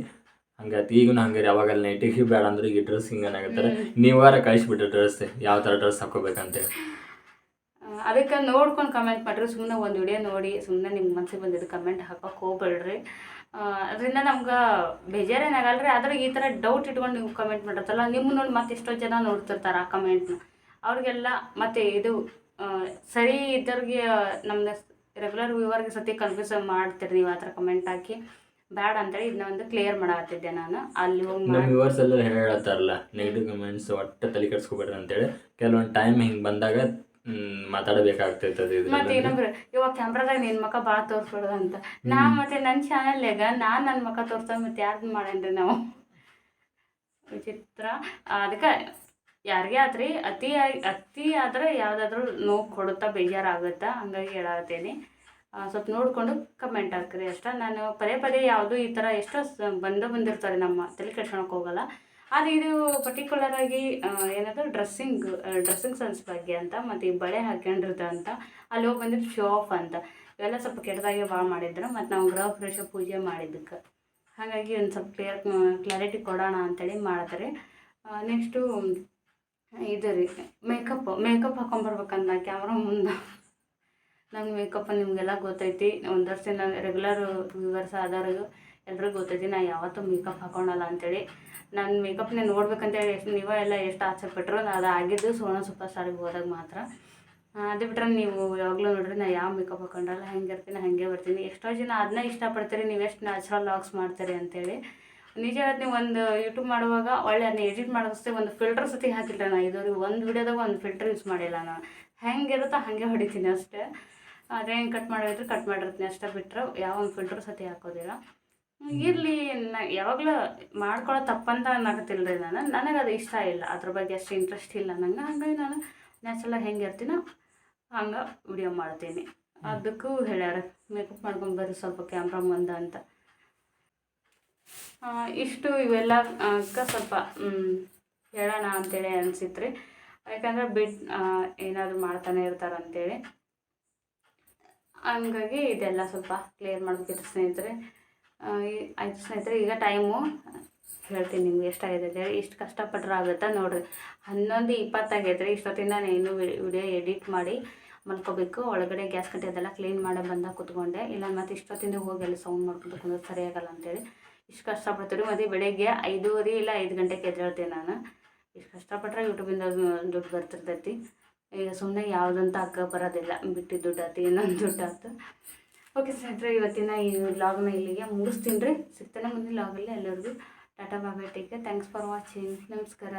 ಹಂಗಾತಿ ಈಗ ಹಂಗೆ ಯಾವಾಗ ಅಲ್ಲಿ ನೈಟಿಗೆ ಬೇಡ ಅಂದ್ರೆ ಈಗ ಡ್ರೆಸ್ ಹಿಂಗೆ ಏನಾಗತ್ತಾರೆ ನೀವಾರ ಕಳಿಸ್ಬಿಟ್ರೆ ಡ್ರೆಸ್ ಯಾವ ಥರ ಡ್ರೆಸ್ ಹಾಕೋಬೇಕಂತೇಳಿ ಅದಕ್ಕೆ ನೋಡ್ಕೊಂಡು ಕಮೆಂಟ್ ಮಾಡಿರಿ. ಸುಮ್ಮನೆ ಒಂದು ವಿಡಿಯೋ ನೋಡಿ ಸುಮ್ಮನೆ ನಿಮ್ಮ ಮನಸ್ಸಿಗೆ ಬಂದಿದ್ದು ಕಮೆಂಟ್ ಹಾಕೋಕೆ ಹೋಗ್ಬೇಡ್ರಿ. ಅದರಿಂದ ನಮ್ಗೆ ಬೇಜಾರೇನಾಗಲ್ಲ ರೀ ಆದ್ರೆ ಈ ಥರ ಡೌಟ್ ಇಟ್ಕೊಂಡು ನೀವು ಕಮೆಂಟ್ ಮಾಡಿರ್ತಲ್ಲ ನಿಮ್ಮ ನೋಡಿ ಮತ್ತೆ ಎಷ್ಟೋ ಜನ ನೋಡ್ತಿರ್ತಾರೆ ಆ ಕಮೆಂಟ್ನ ಅವ್ರಿಗೆಲ್ಲ ಮತ್ತೆ ಇದು ಸರಿ ಇದ್ದವ್ರಿಗೆ ನಮ್ಮನ್ನ ರೆಗ್ಯುಲರ್ ವ್ಯೂವರ್ಗೆ ಸತಿ ಕನ್ಫ್ಯೂಸ್ ಮಾಡ್ತೀರಿ ನೀವು ಆ ಥರ ಕಮೆಂಟ್ ಹಾಕಿ. ಬ್ಯಾಡ ಅಂತೇಳಿ ಇದನ್ನ ಒಂದು ಕ್ಲಿಯರ್ ಮಾಡತ್ತಿದ್ದೆ ನಾನು. ಅಲ್ಲಿ ಹೋಗಿ ನಮ್ಮ ವ್ಯೂವರ್ಸ್ ಎಲ್ಲ ಹೇಳತ್ತಾರಲ್ಲ ನೆಗೆಟಿವ್ ಕಮೆಂಟ್ಸ್ ಒಟ್ಟು ತಲೆ ಕೆಡಿಸ್ಕೋಬೇಡ್ರಿ ಅಂತೇಳಿ. ಕೆಲವೊಂದು ಟೈಮ್ ಹಿಂಗೆ ಬಂದಾಗ ಮಾತಾಡಬೇಕಾಗ್ತೈತದ ಮತ್ತೆ ಇನ್ನೊಬ್ರು ಇವಾಗ ಕ್ಯಾಮ್ರಾದಾಗ ನಿನ್ ಮಕ ಭಾಳ ತೋರಿಸ್ಬಿಡೋದು ಅಂತ. ನಾ ಮತ್ತೆ ನನ್ನ ಚಾನಲ್ನಾಗ ನಾನು ನನ್ನ ಮಕ ತೋರ್ಸ ಮತ್ತೆ ಯಾರ್ದು ಮಾಡೇನ್ರಿ ನಾವು? ವಿಚಿತ್ರ. ಅದಕ್ಕೆ ಯಾರಿಗೆ ಆತ್ರಿ? ಅತಿ ಅತಿ ಆದ್ರೆ ಯಾವುದಾದ್ರೂ ನೋವು ಕೊಡುತ್ತಾ ಬೇಜಾರಾಗುತ್ತಾ? ಹಂಗಾಗಿ ಹೇಳತ್ತೇನೆ ಸ್ವಲ್ಪ ನೋಡಿಕೊಂಡು ಕಮೆಂಟ್ ಹಾಕ್ರಿ ಅಷ್ಟ. ನಾನು ಪದೇ ಪದೇ ಯಾವುದು ಈ ಥರ ಎಷ್ಟೋ ಬಂದು ಬಂದಿರ್ತಾರೆ ನಮ್ಮ ತಲೆ ಕೆಡ್ಸ್ಕೊಳಕ್ ಹೋಗಲ್ಲ. ಆದರೆ ಇದು ಪರ್ಟಿಕ್ಯುಲರ್ ಆಗಿ ಏನದು ಡ್ರೆಸ್ಸಿಂಗ್ ಡ್ರೆಸ್ಸಿಂಗ್ ಸೆನ್ಸ್ ಬಗ್ಗೆ ಅಂತ, ಮತ್ತು ಈ ಬಳೆ ಹಾಕ್ಕೊಂಡಿರ್ತ ಅಂತ ಅಲ್ಲಿ ಹೋಗಿ ಬಂದಿದ್ದು ಶೋ ಆಫ್ ಅಂತ. ಇವೆಲ್ಲ ಸ್ವಲ್ಪ ಕೆಟ್ಟದಾಗೆ ಭಾಳ ಮಾಡಿದ್ರು, ಮತ್ತು ನಾವು ಗೃಹ ಪ್ರವೇಶ ಪೂಜೆ ಮಾಡಿದ್ದಕ್ಕೆ ಹಾಗಾಗಿ ಒಂದು ಸ್ವಲ್ಪ ಕ್ಲಿಯರ್ ಕ್ಲಾರಿಟಿ ಕೊಡೋಣ ಅಂತೇಳಿ ಮಾಡ್ತಾರೆ. ನೆಕ್ಸ್ಟು ಇದು ರೀ ಮೇಕಪ್ ಮೇಕಪ್ ಹಾಕೊಂಬರ್ಬೇಕಂತ ಕ್ಯಾಮ್ರಾ ಮುಂದೆ. ನಂಗೆ ಮೇಕಪ್ ನಿಮಗೆಲ್ಲ ಗೊತ್ತೈತಿ, ಒಂದು ವರ್ಷ ರೆಗ್ಯುಲರ್ ವ್ಯೂವರ್ಸ್ ಆದವ್ರಿಗೂ. ಎಲ್ರಿಗೂ ಗೊತ್ತೈತಿ ನಾ ಯಾವತ್ತೂ ಮೇಕಪ್ ಹಾಕೊಳಲ್ಲ ಅಂತೇಳಿ. ನಾನು ಮೇಕಪ್ನೇ ನೋಡ್ಬೇಕಂತೇಳಿ ಎಷ್ಟು ನೀವೇ ಎಲ್ಲ ಎಷ್ಟು ಆಸೆ ಪಟ್ಟರು ಅದು ಆಗಿದ್ದು ಸೋನ ಸೂಪರ್ ಸ್ಟಾರಿಗೆ ಹೋದಾಗ ಮಾತ್ರ. ಅದೇ ಬಿಟ್ರೆ ನೀವು ಯಾವಾಗಲೂ ನೋಡ್ರಿ ನಾ ಯಾವ ಮೇಕಪ್ ಹಾಕೊಂಡ್ರಲ್ಲ ಹೆಂಗೆ ಇರ್ತೀನಿ, ಹಾಗೆ ಬರ್ತೀನಿ. ಎಷ್ಟೋ ಜನ ಅದನ್ನ ಇಷ್ಟಪಡ್ತೀರಿ, ನೀವು ಎಷ್ಟು ನ್ಯಾಚುರಲ್ ಲಾಕ್ಸ್ ಮಾಡ್ತೀರಿ ಅಂತೇಳಿ. ನಿಜ ಹೇಳ್ತೀನಿ ನೀವು ಒಂದು ಯೂಟ್ಯೂಬ್ ಮಾಡುವಾಗ ಒಳ್ಳೆ ಅದನ್ನ ಎಡಿಟ್ ಮಾಡೋದಷ್ಟೇ ಒಂದು ಫಿಲ್ಟರ್ ಸತಿ ಹಾಕಿಲ್ಲ ನಾನು ಇದುವರೆಗೆ ಒಂದು ವಿಡಿಯೋದಾಗ ಒಂದು ಫಿಲ್ಟರ್ ಯೂಸ್ ಮಾಡಿಲ್ಲ ನಾನು ಹೆಂಗಿರುತ್ತೋ ಹಾಗೆ ಹೊಡಿತೀನಿ ಅಷ್ಟೇ. ಅದೇ ಹೆಂಗೆ ಕಟ್ ಮಾಡಿದ್ರೆ ಕಟ್ ಮಾಡಿರ್ತೀನಿ ಅಷ್ಟೇ ಬಿಟ್ಟರೆ ಯಾವ ಒಂದು ಫಿಲ್ಟರ್ ಸತಿ ಹಾಕೋದಿಲ್ಲ. ಇರಲಿ ಯಾವಾಗಲೂ ಮಾಡ್ಕೊಳ್ಳೋ ತಪ್ಪಂತ ಅನ್ನಕತ್ತಿಲ್ಲ ರೀ ನಾನು. ನನಗೆ ಅದು ಇಷ್ಟ ಇಲ್ಲ. ಅದ್ರ ಬಗ್ಗೆ ಅಷ್ಟು ಇಂಟ್ರೆಸ್ಟ್ ಇಲ್ಲ ನಂಗೆ. ಹಂಗಾಗಿ ನಾನು ನ್ಯಾಚುರಲಾಗಿ ಹೆಂಗೆ ಇರ್ತೀನೋ ಹಂಗೆ ವಿಡಿಯೋ ಮಾಡ್ತೀನಿ. ಅದಕ್ಕೂ ಹೇಳ್ಯಾರ ಮೇಕಪ್ ಮಾಡ್ಕೊಂಡು ಬರ್ರಿ ಸ್ವಲ್ಪ ಕ್ಯಾಮ್ರಾ ಮುಂದೆ ಅಂತ. ಇಷ್ಟು ಇವೆಲ್ಲ ಸ್ವಲ್ಪ ಹೇಳೋಣ ಅಂತೇಳಿ ಅನಿಸಿತ್ತು ರೀ ಯಾಕಂದ್ರೆ ಬಿಟ್ ಏನಾದರೂ ಮಾಡ್ತಾನೆ ಇರ್ತಾರೆ ಅಂತೇಳಿ. ಹಂಗಾಗಿ ಇದೆಲ್ಲ ಸ್ವಲ್ಪ ಕ್ಲಿಯರ್ ಮಾಡಬೇಕಿತ್ತು ಸ್ನೇಹಿತರೆ. ಆಯ್ತು ಸ್ನೇಹಿತರೆ, ಈಗ ಟೈಮು ಹೇಳ್ತೀನಿ ನಿಮ್ಗೆ ಎಷ್ಟಾಗಿದೆ ಅಂತೇಳಿ ಇಷ್ಟು ಕಷ್ಟಪಟ್ರೆ ಆಗುತ್ತಾ ನೋಡಿರಿ. ಹನ್ನೊಂದು ಇಪ್ಪತ್ತಾಗೈತೆ ಇಷ್ಟೊತ್ತಿಂದ ನಾನು ಇನ್ನೂ ವಿಡಿಯೋ ಎಡಿಟ್ ಮಾಡಿ ಮಲ್ಕೋಬೇಕು. ಒಳಗಡೆ ಗ್ಯಾಸ್ ಕಟ್ಟಿ ಅದೆಲ್ಲ ಕ್ಲೀನ್ ಮಾಡಿ ಬಂದಾಗ ಕೂತ್ಕೊಂಡೆ. ಇಲ್ಲ ಮತ್ತು ಇಷ್ಟೊತ್ತಿಂದ ಹೋಗಿ ಅಲ್ಲಿ ಸೌಂಡ್ ಮಾಡ್ಕೊಂಡು ಕುಂದ್ರೆ ಸರಿಯಾಗಲ್ಲ ಅಂತೇಳಿ. ಇಷ್ಟು ಕಷ್ಟಪಡ್ತೀವಿ ಮತ್ತು ಬೆಳಗ್ಗೆ ಐದೂವರೆ ಇಲ್ಲ ಐದು ಗಂಟೆಗೆ ಎದ್ದೇಳ್ತೀನಿ ನಾನು. ಇಷ್ಟು ಕಷ್ಟಪಟ್ಟರೆ ಯೂಟ್ಯೂಬಿಂದ ದುಡ್ಡು ಬರ್ತಿರ್ತೈತಿ. ಈಗ ಸುಮ್ಮನೆ ಯಾವುದಂತ ಅಕ್ಕ ಬರೋದಿಲ್ಲ. ಬಿಟ್ಟಿದ್ದು ದುಡ್ಡು ಆತು, ಇನ್ನೊಂದು ದುಡ್ಡು ಆತು. ಓಕೆ ಸ್ನೇಹಿತರೆ, ಇವತ್ತಿನ ಈ ವ್ಲಾಗ್ನ ಇಲ್ಲಿಗೆ ಮುಗಿಸ್ತೀನಿ ರೀ. ಸಿಗ್ತಾನೆ ಮುಂದಿನ ವ್ಲಾಗಲ್ಲಿ ಎಲ್ಲರಿಗೂ. ಟಾಟಾ ಬಾಬಾ ಟೇಕ್ ಥ್ಯಾಂಕ್ಸ್ ಫಾರ್ ವಾಚಿಂಗ್ ನಮಸ್ಕಾರ.